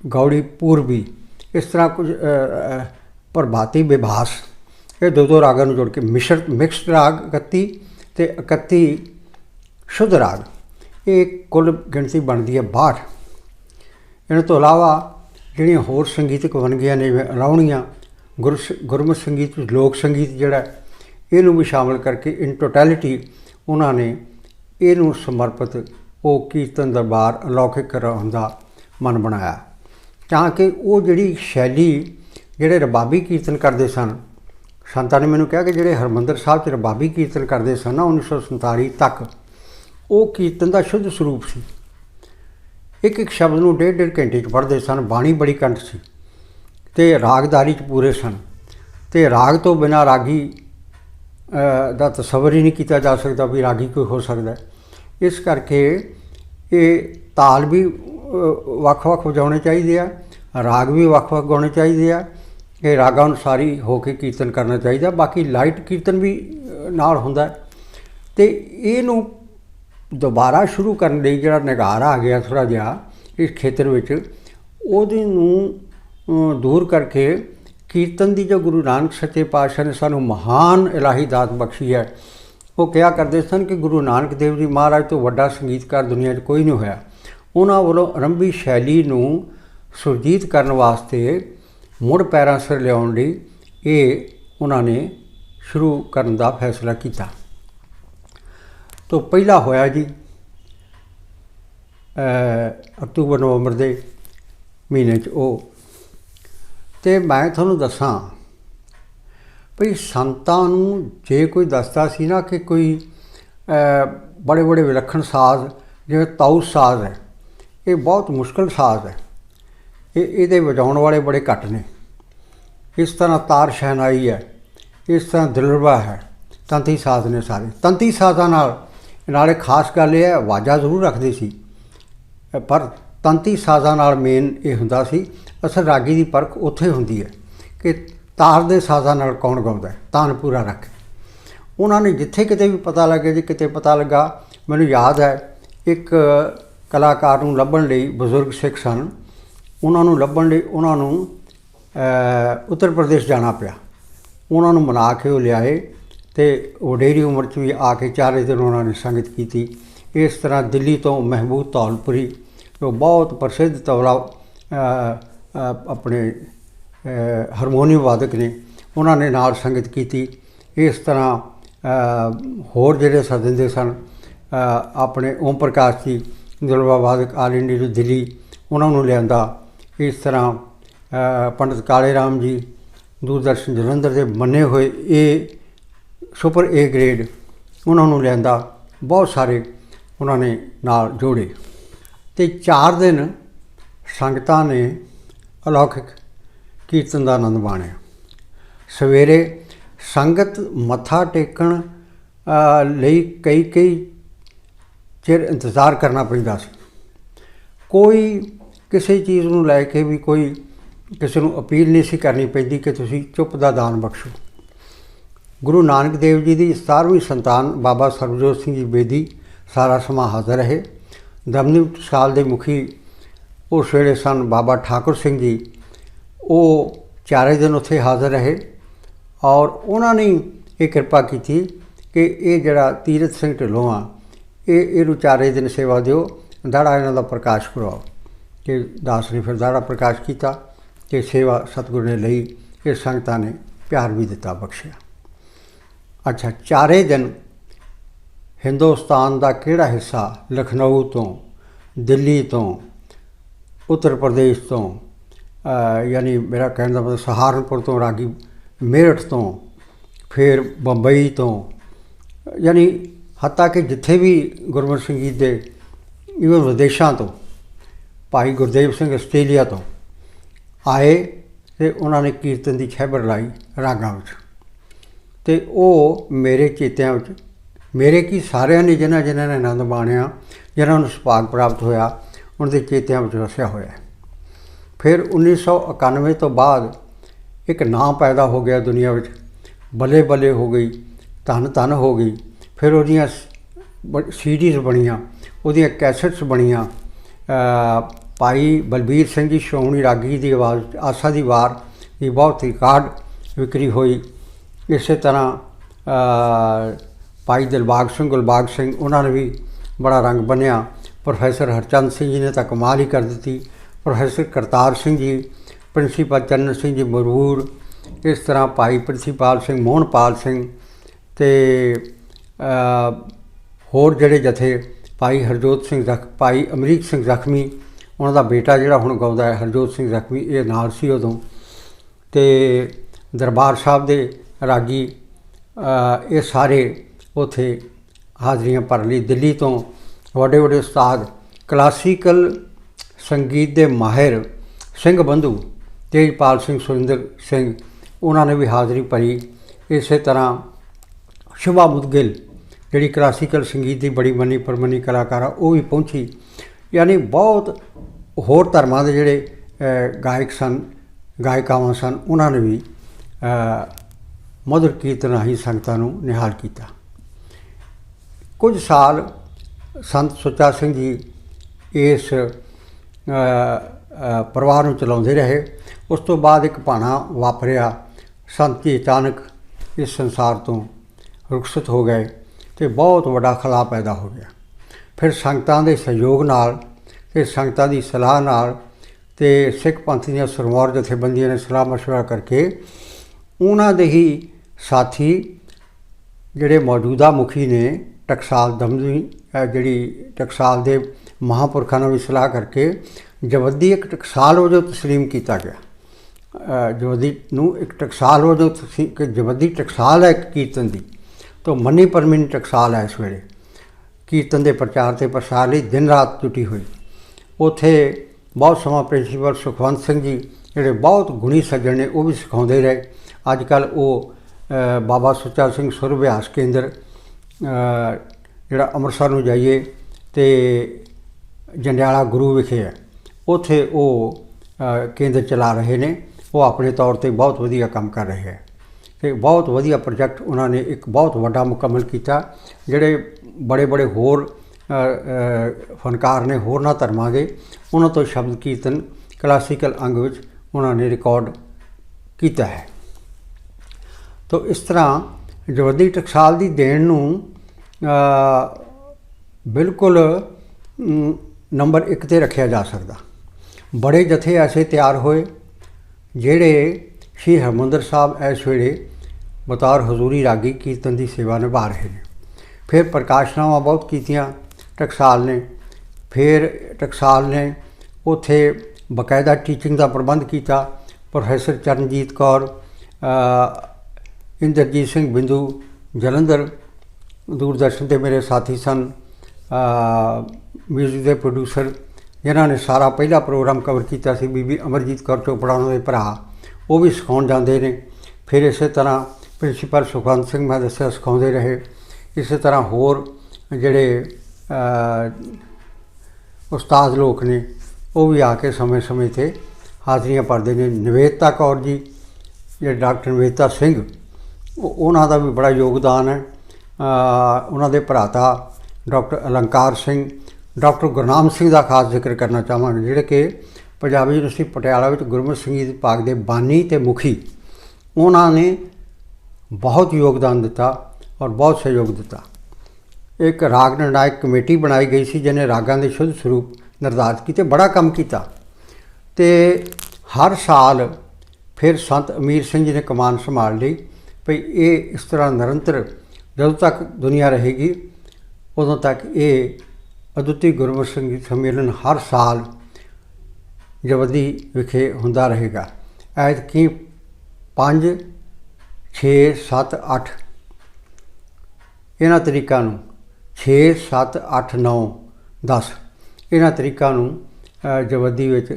ਗੌੜੀ ਪੂਰਬੀ ਇਸ ਤਰ੍ਹਾਂ ਕੁਝ ਪ੍ਰਭਾਤੀ ਵਿਭਾਸ ਇਹ ਦੋ ਦੋ ਰਾਗਾਂ ਨੂੰ ਜੋੜ ਕੇ ਮਿਸ਼ਰ ਮਿਕਸਡ ਰਾਗ 31 ਤੇ 31 ਸ਼ੁੱਧ ਰਾਗ ਇਹ ਕੁੱਲ ਗਿਣਤੀ ਬਣਦੀ ਹੈ 62 ਇਹਨਾਂ ਤੋਂ ਇਲਾਵਾ ਜਿਹੜੀਆਂ ਹੋਰ ਸੰਗੀਤਕ ਵੰਨਗੀਆਂ ਨੇ ਜਿਵੇਂ ਅਲਾਉਣੀਆਂ ਗੁਰ ਗੁਰਮਤਿ ਸੰਗੀਤ ਵਿੱਚ ਲੋਕ ਸੰਗੀਤ ਜਿਹੜਾ ਇਹਨੂੰ ਵੀ ਸ਼ਾਮਲ ਕਰਕੇ ਇਨ ਟੋਟੈਲਿਟੀ ਉਹਨਾਂ ਨੇ ਇਹਨੂੰ ਸਮਰਪਿਤ ਉਹ ਕੀਰਤਨ ਦਰਬਾਰ ਅਲੌਕਿਕ ਰਹਿੰਦਾ ਮਨ ਬਣਾਇਆ। ਤਾਂ ਕਿ ਉਹ ਜਿਹੜੀ ਸ਼ੈਲੀ ਜਿਹੜੇ ਰਬਾਬੀ ਕੀਰਤਨ ਕਰਦੇ ਸਨ, ਸੰਤਾਂ ਨੇ ਮੈਨੂੰ ਕਿਹਾ ਕਿ ਜਿਹੜੇ ਹਰਮੰਦਰ ਸਾਹਿਬ 'ਚ ਰਬਾਬੀ ਕੀਰਤਨ ਕਰਦੇ ਸਨ ਨਾ 1947 ਤੱਕ, ਉਹ ਕੀਰਤਨ ਦਾ ਸ਼ੁੱਧ ਸਰੂਪ ਸੀ। ਇੱਕ ਇੱਕ ਸ਼ਬਦ ਨੂੰ ਡੇਢ ਡੇਢ ਘੰਟੇ 'ਚ ਪੜ੍ਹਦੇ ਸਨ, ਬਾਣੀ ਬੜੀ ਕੰਠ ਸੀ ਤੇ ਰਾਗਦਾਰੀ 'ਚ ਪੂਰੇ ਸਨ। ਤੇ ਰਾਗ ਤੋਂ ਬਿਨਾ ਰਾਗੀ ਦਾ ਤਸਵਰ ਹੀ ਨਹੀਂ ਕੀਤਾ ਜਾ ਸਕਦਾ ਵੀ ਰਾਗੀ ਕੋਈ ਹੋ ਸਕਦਾ। ਇਸ ਕਰਕੇ ਇਹ ਤਾਲ ਵੀ ਵੱਖ-ਵੱਖ ਵਜਾਉਣੇ ਚਾਹੀਦੇ ਆ, ਰਾਗ ਵੀ ਵੱਖ-ਵੱਖ ਗਾਉਣੇ ਚਾਹੀਦੇ ਆ। ਇਹ ਰਾਗਾਂ ਅਨੁਸਾਰੀ ਹੋ ਕੇ ਕੀਰਤਨ ਕਰਨਾ ਚਾਹੀਦਾ। ਬਾਕੀ ਲਾਈਟ ਕੀਰਤਨ ਵੀ ਨਾਲ ਹੁੰਦਾ। ਹੈ। ਤੇ ਇਹਨੂੰ ਦੁਬਾਰਾ ਸ਼ੁਰੂ ਕਰਨ ਲਈ ਜਿਹੜਾ ਨਿਗਾਰ ਆ ਗਿਆ ਥੋੜਾ ਜਿਹਾ ਇਸ ਖੇਤਰ ਵਿੱਚ, ਉਹਦੇ ਨੂੰ ਦੂਰ ਕਰਕੇ ਕੀਰਤਨ ਦੀ ਜੋ ਗੁਰੂ ਨਾਨਕ ਸੱਚੇ ਪਾਤਸ਼ਾਹ ਨੇ ਸਾਨੂੰ ਮਹਾਨ ਇਲਾਹੀ ਦਾਤ ਬਖਸ਼ੀ ਹੈ, ਉਹ ਕਿਹਾ ਕਰਦੇ ਸਨ ਕਿ ਗੁਰੂ ਨਾਨਕ ਦੇਵ ਜੀ ਮਹਾਰਾਜ ਤੋਂ ਵੱਡਾ ਸੰਗੀਤਕਾਰ ਦੁਨੀਆ 'ਚ ਕੋਈ ਨਹੀਂ ਹੋਇਆ। ਉਹਨਾਂ ਵੱਲੋਂ ਆਰੰਭੀ ਸ਼ੈਲੀ ਨੂੰ ਸੁਰਜੀਤ ਕਰਨ ਵਾਸਤੇ ਮੁੜ ਪੈਰਾਂ ਸਿਰ ਲਿਆਉਣ ਲਈ ਇਹ ਉਹਨਾਂ ਨੇ ਸ਼ੁਰੂ ਕਰਨ ਦਾ ਫੈਸਲਾ ਕੀਤਾ। ਤੋਂ ਪਹਿਲਾ ਹੋਇਆ ਜੀ ਅਕਤੂਬਰ ਨਵੰਬਰ ਦੇ ਮਹੀਨੇ 'ਚ ਉਹ ਤੇ ਮੈਂ ਤੁਹਾਨੂੰ ਦੱਸਾਂ ਭਈ ਸੰਤਾਂ ਨੂੰ ਜੇ ਕੋਈ ਦੱਸਦਾ ਸੀ ਨਾ ਕਿ ਕੋਈ ਬੜੇ ਬੜੇ ਵਿਲੱਖਣ ਸਾਜ਼, ਜਿਵੇਂ ਤਾਊ ਸਾਜ਼ ਹੈ, ਇਹ ਬਹੁਤ ਮੁਸ਼ਕਲ ਸਾਜ਼ ਹੈ। ਇਹ, ਇਹਦੇ ਵਜਾਉਣ ਵਾਲੇ ਬੜੇ ਘੱਟ ਨੇ। ਇਸ ਤਰ੍ਹਾਂ ਤਾਰ ਸ਼ਹਿਨਾਈ ਹੈ, ਇਸ ਤਰ੍ਹਾਂ ਦਿਲਰਬਾ ਹੈ, ਤੰਤੀ ਸਾਜ਼ ਨੇ ਸਾਰੇ। ਤੰਤੀ ਸਾਜ਼ਾਂ ਨਾਲ, ਨਾਲੇ ਖਾਸ ਗੱਲ ਇਹ ਹੈ, ਆਵਾਜ਼ਾਂ ਜ਼ਰੂਰ ਰੱਖਦੇ ਸੀ। ਪਰ ਤੰਤੀ ਸਾਜ਼ਾਂ ਨਾਲ ਮੇਨ ਇਹ ਹੁੰਦਾ ਸੀ, ਅਸਲ ਰਾਗੀ ਦੀ ਪਰਖ ਉੱਥੇ ਹੁੰਦੀ ਹੈ ਕਿ ਤਾਰ ਦੇ ਸਾਜ਼ਾਂ ਨਾਲ ਕੌਣ ਗਾਉਂਦਾ ਤਾਨ ਪੂਰਾ ਰੱਖ। ਉਹਨਾਂ ਨੇ ਜਿੱਥੇ ਕਿਤੇ ਵੀ ਪਤਾ ਲੱਗਿਆ ਜੀ ਕਿਤੇ ਪਤਾ ਲੱਗਾ, ਮੈਨੂੰ ਯਾਦ ਹੈ, ਇੱਕ ਕਲਾਕਾਰ ਨੂੰ ਲੱਭਣ ਲਈ ਬਜ਼ੁਰਗ ਸਿੱਖ ਸਨ। ਉਹਨਾਂ ਨੂੰ ਲੱਭਣ ਲਈ ਉਹਨਾਂ ਨੂੰ ਉੱਤਰ ਪ੍ਰਦੇਸ਼ ਜਾਣਾ ਪਿਆ। ਉਹਨਾਂ ਨੂੰ ਮਨਾ ਕੇ ਉਹ ਲਿਆਏ ਤੇ ਵਡੇਰੀ ਉਮਰ 'ਚ ਵੀ ਆ ਕੇ ਚਾਰੇ ਦਿਨ ਉਹਨਾਂ ਨੇ ਸੰਗਤ ਕੀਤੀ। ਇਸ ਤਰ੍ਹਾਂ ਦਿੱਲੀ ਤੋਂ ਮਹਿਬੂਬ ਤੌਲਪੁਰੀ ਜੋ ਬਹੁਤ ਪ੍ਰਸਿੱਧ ਤਬਲਾ ਆਪਣੇ ਹਾਰਮੋਨੀਅਮ ਵਾਦਕ ਨੇ ਉਹਨਾਂ ਨੇ ਨਾਲ ਸੰਗਤ ਕੀਤੀ। ਇਸ ਤਰ੍ਹਾਂ ਹੋਰ ਜਿਹੜੇ ਸੱਜਣਦੇ ਸਨ ਆਪਣੇ ਓਮ ਪ੍ਰਕਾਸ਼ ਜੀ ਦਿਲਵਾ ਵਾਦਕ ਆਲ ਇੰਡੀਆ ਤੋਂ ਦਿੱਲੀ ਉਹਨਾਂ ਨੂੰ ਲਿਆਂਦਾ। ਇਸ ਤਰ੍ਹਾਂ ਅ, ਪੰਡਿਤ ਕਾਲੇ ਰਾਮ ਜੀ ਦੂਰਦਰਸ਼ਨ ਜਲੰਧਰ ਦੇ ਮੰਨੇ ਹੋਏ ਇਹ ਸੁਪਰ ਏ ਗ੍ਰੇਡ ਉਹਨਾਂ ਨੂੰ ਲਿਆਂਦਾ। ਬਹੁਤ ਸਾਰੇ ਉਹਨਾਂ ਨੇ ਨਾਲ ਜੋੜੇ। ਤੇ 4 ਦਿਨ ਸੰਗਤਾਂ ਨੇ ਅਲੌਕਿਕ ਕੀਰਤਨ ਦਾ ਆਨੰਦ ਮਾਣਿਆ। ਸਵੇਰੇ ਸੰਗਤ ਮੱਥਾ ਟੇਕਣ ਲਈ ਕਈ ਕਈ ਚਿਰ ਇੰਤਜ਼ਾਰ ਕਰਨਾ ਪੈਂਦਾ ਸੀ। ਕੋਈ ਕਿਸੇ ਚੀਜ਼ ਨੂੰ ਲੈ ਕੇ ਵੀ ਕੋਈ ਕਿਸੇ ਨੂੰ ਅਪੀਲ ਨਹੀਂ ਸੀ ਕਰਨੀ ਪੈਂਦੀ ਕਿ ਤੁਸੀਂ ਚੁੱਪ ਦਾ ਦਾਨ ਬਖਸ਼ੋ। ਗੁਰੂ ਨਾਨਕ ਦੇਵ ਜੀ ਦੀ 17ਵੀਂ ਸੰਤਾਨ ਬਾਬਾ ਸਰਬਜੋਤ ਸਿੰਘ ਜੀ ਬੇਦੀ ਸਾਰਾ ਸਮਾਂ ਹਾਜ਼ਰ ਰਹੇ। ਦਮਨੀ ਸਾਲ ਦੇ ਮੁਖੀ ਉਸ ਵੇਲੇ ਸਨ ਬਾਬਾ ਠਾਕੁਰ ਸਿੰਘ ਜੀ। ਉਹ ਚਾਰੇ ਦਿਨ ਉੱਥੇ ਹਾਜ਼ਰ ਰਹੇ ਔਰ ਉਹਨਾਂ ਨੇ ਇਹ ਕਿਰਪਾ ਕੀਤੀ ਕਿ ਇਹ ਜਿਹੜਾ ਤੀਰਥ ਸਿੰਘ ਢਿੱਲੋਂ ਆ, ਇਹ ਇਹਨੂੰ ਚਾਰੇ ਦਿਨ ਸੇਵਾ ਦਿਓ, ਦਾੜਾ ਇਹਨਾਂ ਦਾ ਪ੍ਰਕਾਸ਼ ਕਰਵਾਓ ਕਿ ਦਾਸ ਨੇ ਫਿਰ ਦਾੜਾ ਪ੍ਰਕਾਸ਼ ਕੀਤਾ ਤੇ ਸੇਵਾ ਸਤਿਗੁਰੂ ਨੇ ਲਈ, ਇਹ ਸੰਗਤਾਂ ਨੇ ਪਿਆਰ ਵੀ ਦਿੱਤਾ ਬਖਸ਼ਿਆ। ਅੱਛਾ, ਚਾਰੇ ਦਿਨ ਹਿੰਦੁਸਤਾਨ ਦਾ ਕਿਹੜਾ ਹਿੱਸਾ ਲਖਨਊ ਤੋਂ, ਦਿੱਲੀ ਤੋਂ, ਉੱਤਰ ਪ੍ਰਦੇਸ਼ ਤੋਂ ਯਾਨੀ ਮੇਰਾ ਕਹਿਣ ਦਾ ਮਤਲਬ ਸਹਾਰਨਪੁਰ ਤੋਂ, ਰਾਗੀ ਮੇਰਠ ਤੋਂ, ਫਿਰ ਬੰਬਈ ਤੋਂ, ਯਾਨੀ ਹੱਤਾ ਕਿ ਜਿੱਥੇ ਵੀ ਗੁਰਮਤਿ ਸੰਗੀਤ ਦੇ ਇਵਨ ਵਿਦੇਸ਼ਾਂ ਤੋਂ, ਭਾਈ ਗੁਰਦੇਵ ਸਿੰਘ ਆਸਟ੍ਰੇਲੀਆ ਤੋਂ ਆਏ ਤੇ ਉਹਨਾਂ ਨੇ ਕੀਰਤਨ ਦੀ ਖੈਬਰ ਲਾਈ ਰਾਗਾਂ ਵਿੱਚ। ਤੇ ਉਹ ਮੇਰੇ ਚੇਤਿਆਂ ਵਿੱਚ ਮੇਰੇ ਕੀ ਸਾਰਿਆਂ ਨੇ ਜਿਨ੍ਹਾਂ ਜਿਨ੍ਹਾਂ ਨੇ ਆਨੰਦ ਮਾਣਿਆ, ਜਿਨ੍ਹਾਂ ਨੂੰ ਸੁਭਾਗ ਪ੍ਰਾਪਤ ਹੋਇਆ ਉਹਨਾਂ ਦੇ ਚੇਤਿਆਂ ਵਿੱਚ ਵਸਿਆ ਹੋਇਆ ਹੈ। ਫਿਰ 1991 ਤੋਂ ਬਾਅਦ ਇੱਕ ਨਾਂ ਪੈਦਾ ਹੋ ਗਿਆ ਦੁਨੀਆ ਵਿੱਚ। ਬੱਲੇ ਬੱਲੇ ਹੋ ਗਈ, ਧਨ ਧਨ ਹੋ ਗਈ। ਫਿਰ ਉਹਦੀਆਂ ਸੀਡੀਜ਼ ਬਣੀਆਂ, ਉਹਦੀਆਂ ਕੈਸਟਸ ਬਣੀਆਂ। ਭਾਈ ਬਲਬੀਰ ਸਿੰਘ ਜੀ ਸ਼੍ਰੋਮਣੀ ਰਾਗੀ ਦੀ ਆਵਾਜ਼, ਆਸਾ ਦੀ ਵਾਰ ਦੀ ਬਹੁਤ ਰਿਕਾਰਡ ਵਿਕਰੀ ਹੋਈ। ਇਸੇ ਤਰ੍ਹਾਂ ਭਾਈ ਦਿਲਬਾਗ ਸਿੰਘ, ਗੁਲਬਾਗ ਸਿੰਘ, ਉਹਨਾਂ ਨੇ ਵੀ ਬੜਾ ਰੰਗ ਬੰਨਿਆ। ਪ੍ਰੋਫੈਸਰ ਹਰਚੰਦ ਸਿੰਘ ਜੀ ਨੇ ਤਾਂ ਕਮਾਲ ਹੀ ਕਰ ਦਿੱਤੀ। ਪ੍ਰੋਫੈਸਰ ਕਰਤਾਰ ਸਿੰਘ ਜੀ, ਪ੍ਰਿੰਸੀਪਲ ਚੰਨ ਸਿੰਘ ਜੀ ਮਰੂਰ, ਇਸ ਤਰ੍ਹਾਂ ਭਾਈ ਪ੍ਰਿੰਸੀਪਲ ਸਿੰਘ ਮੋਹਨਪਾਲ ਸਿੰਘ ਤੇ ਹੋਰ ਜਿਹੜੇ ਜਥੇ ਭਾਈ ਹਰਜੋਤ ਸਿੰਘ ਜ਼ਖ ਭਾਈ ਅਮਰੀਕ ਸਿੰਘ ਜ਼ਖਮੀ ਉਹਨਾਂ ਦਾ ਬੇਟਾ ਜਿਹੜਾ ਹੁਣ ਗਾਉਂਦਾ ਹੈ, ਹਰਜੋਤ ਸਿੰਘ ਜ਼ਖਮੀ ਇਹ ਨਾਲ ਸੀ ਉਦੋਂ। ਤੇ ਦਰਬਾਰ ਸਾਹਿਬ ਦੇ ਰਾਗੀ ਇਹ ਸਾਰੇ ਉਥੇ ਹਾਜ਼ਰੀਆਂ ਭਰ ਲਈ ਦਿੱਲੀ ਤੋਂ ਵੱਡੇ ਵੱਡੇ ਉਸਤਾਦ, ਕਲਾਸੀਕਲ ਸੰਗੀਤ ਦੇ ਮਾਹਿਰ ਸਿੰਘ ਬੰਧੂ, ਤੇਜਪਾਲ ਸਿੰਘ, ਸੁਰਿੰਦਰ ਸਿੰਘ, ਉਹਨਾਂ ਨੇ ਵੀ ਹਾਜ਼ਰੀ ਭਰੀ। ਇਸੇ ਤਰ੍ਹਾਂ ਸ਼ੁਭਾ ਮੁਦਗਿਲ ਜਿਹੜੀ ਕਲਾਸੀਕਲ ਸੰਗੀਤ ਦੀ ਬੜੀ ਮੰਨੀ ਪਰਮੰਨੀ ਕਲਾਕਾਰ ਆ, ਉਹ ਵੀ ਪਹੁੰਚੀ। ਯਾਨੀ ਬਹੁਤ ਹੋਰ ਧਰਮਾਂ ਦੇ ਜਿਹੜੇ ਗਾਇਕ ਸਨ, ਗਾਇਕਾਵਾਂ ਸਨ, ਉਹਨਾਂ ਨੇ ਵੀ ਮਧੁਰ ਕੀਰਤਨ ਰਾਹੀਂ ਸੰਗਤਾਂ ਨੂੰ ਨਿਹਾਲ ਕੀਤਾ। ਕੁਝ ਸਾਲ ਸੰਤ ਸੁੱਚਾ ਸਿੰਘ ਜੀ ਇਸ ਪਰਿਵਾਰ ਨੂੰ ਚਲਾਉਂਦੇ ਰਹੇ। ਉਸ ਤੋਂ ਬਾਅਦ ਇੱਕ ਭਾਣਾ ਵਾਪਰਿਆ। ਸੰਤ ਜੀ ਅਚਾਨਕ ਇਸ ਸੰਸਾਰ ਤੋਂ ਰੁਖਸਤ ਹੋ ਗਏ ਤੇ ਬਹੁਤ ਵੱਡਾ ਖਲਾ ਪੈਦਾ ਹੋ ਗਿਆ। ਫਿਰ ਸੰਗਤਾਂ ਦੇ ਸਹਿਯੋਗ ਨਾਲ ਤੇ ਸੰਗਤਾਂ ਦੀ ਸਲਾਹ ਨਾਲ ਤੇ ਸਿੱਖ ਪੰਥ ਦੀਆਂ ਸਰਮੌਰ ਜਥੇਬੰਦੀਆਂ ਨੇ ਸਲਾਹ ਮਸ਼ਵਰਾ ਕਰਕੇ ਉਹਨਾਂ ਦੇ ਹੀ ਸਾਥੀ ਜਿਹੜੇ ਮੌਜੂਦਾ ਮੁਖੀ ਨੇ ਟਕਸਾਲ ਦਮਦਮੀ ਜਿਹੜੀ ਟਕਸਾਲ ਦੇ ਮਹਾਪੁਰਖਾਂ ਨਾਲ ਵੀ ਸਲਾਹ ਕਰਕੇ ਜਵੱਦੀ ਇੱਕ ਟਕਸਾਲ ਵਜੋਂ ਤਸਲੀਮ ਕੀਤਾ ਗਿਆ। ਅਹ ਜਵੱਦੀ ਨੂੰ ਇੱਕ ਟਕਸਾਲ ਵਜੋਂ ਤਸਲੀਮ ਕਿ ਜਵੱਦੀ ਟਕਸਾਲ ਹੈ ਇੱਕ ਕੀਰਤਨ ਦੀ। ਤੋਂ ਮੰਨੀ ਪਰਮਿਨ ਟਕਸਾਲ ਹੈ ਇਸ ਵੇਲੇ। ਕੀਰਤਨ ਦੇ ਪ੍ਰਚਾਰ ਤੇ ਪ੍ਰਸਾਰ ਲਈ ਦਿਨ ਰਾਤ ਜੁਟੀ ਹੋਈ। ਉਥੇ ਬਹੁਤ ਸਮਾਂ ਪ੍ਰਿੰਸੀਪਲ ਸੁਖਵੰਤ ਸਿੰਘ ਜੀ, ਜਿਹੜੇ ਬਹੁਤ ਗੁਣੀ ਸੱਜਣ ਨੇ, ਉਹ ਵੀ ਸਿਖਾਉਂਦੇ ਰਹੇ। ਅੱਜ ਕੱਲ ਉਹ ਬਾਬਾ ਸੁੱਚਾ ਸਿੰਘ ਸੁਰ ਅਭਿਆਸ ਕੇਂਦਰ ਜਿਹੜਾ ਅੰਮ੍ਰਿਤਸਰ ਨੂੰ ਜਾਈਏ ਤੇ ਜੰਡਿਆਲਾ ਗੁਰੂ ਵਿਖੇ ਹੈ, ਉਥੇ ਉਹ ਕੇਂਦਰ ਚਲਾ ਰਹੇ ਨੇ, ਉਹ ਆਪਣੇ ਤੌਰ ਤੇ ਬਹੁਤ ਵਧੀਆ ਕੰਮ ਕਰ ਰਹੇ ਹੈ। ਤੇ ਬਹੁਤ ਵਧੀਆ ਪ੍ਰੋਜੈਕਟ ਉਹਨਾਂ ਨੇ ਇੱਕ ਬਹੁਤ ਵੱਡਾ ਮੁਕੰਮਲ ਕੀਤਾ, ਜਿਹੜੇ ਬੜੇ ਬੜੇ ਹੋਰ ਫਨਕਾਰ ਨੇ ਹੋਰਨਾਂ ਧਰਮਾਂ ਦੇ ਉਹਨਾਂ ਤੋਂ ਸ਼ਬਦ ਕੀਰਤਨ, ਕਲਾਸੀਕਲ ਅੰਗ ਵਿੱਚ ਉਹਨਾਂ ਨੇ ਰਿਕਾਰਡ ਕੀਤਾ ਹੈ। ਤੋ ਇਸ ਤਰ੍ਹਾਂ ਜਵੱਦੀ ਟਕਸਾਲ ਦੀ ਦੇਣ ਨੂੰ ਬਿਲਕੁਲ ਨੰਬਰ 1 ਤੇ ਰੱਖਿਆ ਜਾ ਸਕਦਾ। ਬੜੇ ਜਥੇ ਐਸੇ ਤਿਆਰ ਹੋਏ, ਜਿਹੜੇ ਸ਼੍ਰੀ ਹਰਿਮੰਦਰ ਸਾਹਿਬ ਇਸ ਵੇਲੇ ਬਤੌਰ ਹਜ਼ੂਰੀ ਰਾਗੀ ਕੀਰਤਨ ਦੀ ਸੇਵਾ ਨਿਭਾ ਰਹੇ ਨੇ। ਫਿਰ ਪ੍ਰਕਾਸ਼ਨਾਵਾਂ ਬਹੁਤ ਕੀਤੀਆਂ ਟਕਸਾਲ ਨੇ। ਫਿਰ ਟਕਸਾਲ ਨੇ ਉਥੇ ਬਕਾਇਦਾ ਟੀਚਿੰਗ ਦਾ ਪ੍ਰਬੰਧ ਕੀਤਾ। ਪ੍ਰੋਫੈਸਰ ਚਰਨਜੀਤ ਕੌਰ ਇੰਦਰਜੀਤ ਸਿੰਘ ਬਿੰਦੂ, ਜਲੰਧਰ ਦੂਰਦਰਸ਼ਨ ਤੇ ਮੇਰੇ ਸਾਥੀ ਸਨ। ਮਿਊਜ਼ਿਕ ਦੇ ਪ੍ਰੋਡਿਊਸਰ ਜਿਨ੍ਹਾਂ ਨੇ ਸਾਰਾ ਪਹਿਲਾ ਪ੍ਰੋਗਰਾਮ ਕਵਰ ਕੀਤਾ ਸੀ ਬੀਬੀ ਅਮਰਜੀਤ ਕੌਰ ਚੋਪੜਾ ਉਹਨਾਂ ਦੇ ਭਰਾ। ਉਹ ਵੀ ਸਿਖਾਉਣ ਜਾਂਦੇ ਨੇ। ਫਿਰ ਇਸੇ ਤਰ੍ਹਾਂ ਪ੍ਰਿੰਸੀਪਲ ਸੁਖਵੰਤ ਸਿੰਘ, ਮੈਂ ਦੱਸਿਆ, ਸਿਖਾਉਂਦੇ ਰਹੇ। ਇਸੇ ਤਰ੍ਹਾਂ ਹੋਰ ਜਿਹੜੇ ਉਸਤਾਦ ਲੋਕ ਨੇ, ਉਹ ਵੀ ਆ ਕੇ ਸਮੇਂ-ਸਮੇਂ ਤੇ ਹਾਜ਼ਰੀਆਂ ਭਰਦੇ ਨੇ। ਨਿਵੇਦਤਾ ਕੌਰ ਜੀ, ਜਿਹੜੇ ਡਾਕਟਰ ਨਿਵੇਦਤਾ ਸਿੰਘ ਉਹਨਾਂ ਦਾ ਵੀ ਬੜਾ ਯੋਗਦਾਨ ਹੈ। ਉਹਨਾਂ ਦੇ ਭਰਾਤਾ ਡਾਕਟਰ ਅਲੰਕਾਰ ਸਿੰਘ, ਡਾਕਟਰ ਗੁਰਨਾਮ ਸਿੰਘ ਦਾ ਖਾਸ ਜ਼ਿਕਰ ਕਰਨਾ ਚਾਹਾਂਗੇ, ਜਿਹੜੇ ਕਿ ਪੰਜਾਬੀ ਯੂਨੀਵਰਸਿਟੀ ਪਟਿਆਲਾ ਵਿੱਚ ਗੁਰਮਤਿ ਸੰਗੀਤ ਭਾਗ ਦੇ ਬਾਨੀ ਤੇ ਮੁਖੀ, ਉਹਨਾਂ ਨੇ ਬਹੁਤ ਯੋਗਦਾਨ ਦਿੱਤਾ ਔਰ ਬਹੁਤ ਸਹਿਯੋਗ ਦਿੱਤਾ। ਇੱਕ ਰਾਗ ਨਿਰਣਾਇਕ ਕਮੇਟੀ ਬਣਾਈ ਗਈ ਸੀ, ਜਿਹਨੇ ਰਾਗਾਂ ਦੇ ਸ਼ੁੱਧ ਸਰੂਪ ਨਿਰਧਾਰਤ ਕੀਤੇ, ਬੜਾ ਕੰਮ ਕੀਤਾ। ਤੇ ਹਰ ਸਾਲ ਫਿਰ ਸੰਤ ਅਮੀਰ ਸਿੰਘ ਜੀ ਨੇ ਕਮਾਨ ਸੰਭਾਲ ਲਈ, ਭਈ ਇਹ ਇਸ ਤਰ੍ਹਾਂ ਨਿਰੰਤਰ ਜਦੋਂ ਤੱਕ ਦੁਨੀਆ ਰਹੇਗੀ ਉਦੋਂ ਤੱਕ ਇਹ ਅਦੁੱਤੀ ਗੁਰਮਤਿ ਸੰਗੀਤ ਸੰਮੇਲਨ ਹਰ ਸਾਲ ਜਵਦੀ ਵਿਖੇ ਹੁੰਦਾ ਰਹੇਗਾ। ਐਤਕੀ 5 6 7 8 ਇਹਨਾਂ ਤਰੀਕਾਂ ਨੂੰ 6 7 8 9 10 ਇਹਨਾਂ ਤਰੀਕਾਂ ਨੂੰ ਅ, ਵਿੱਚ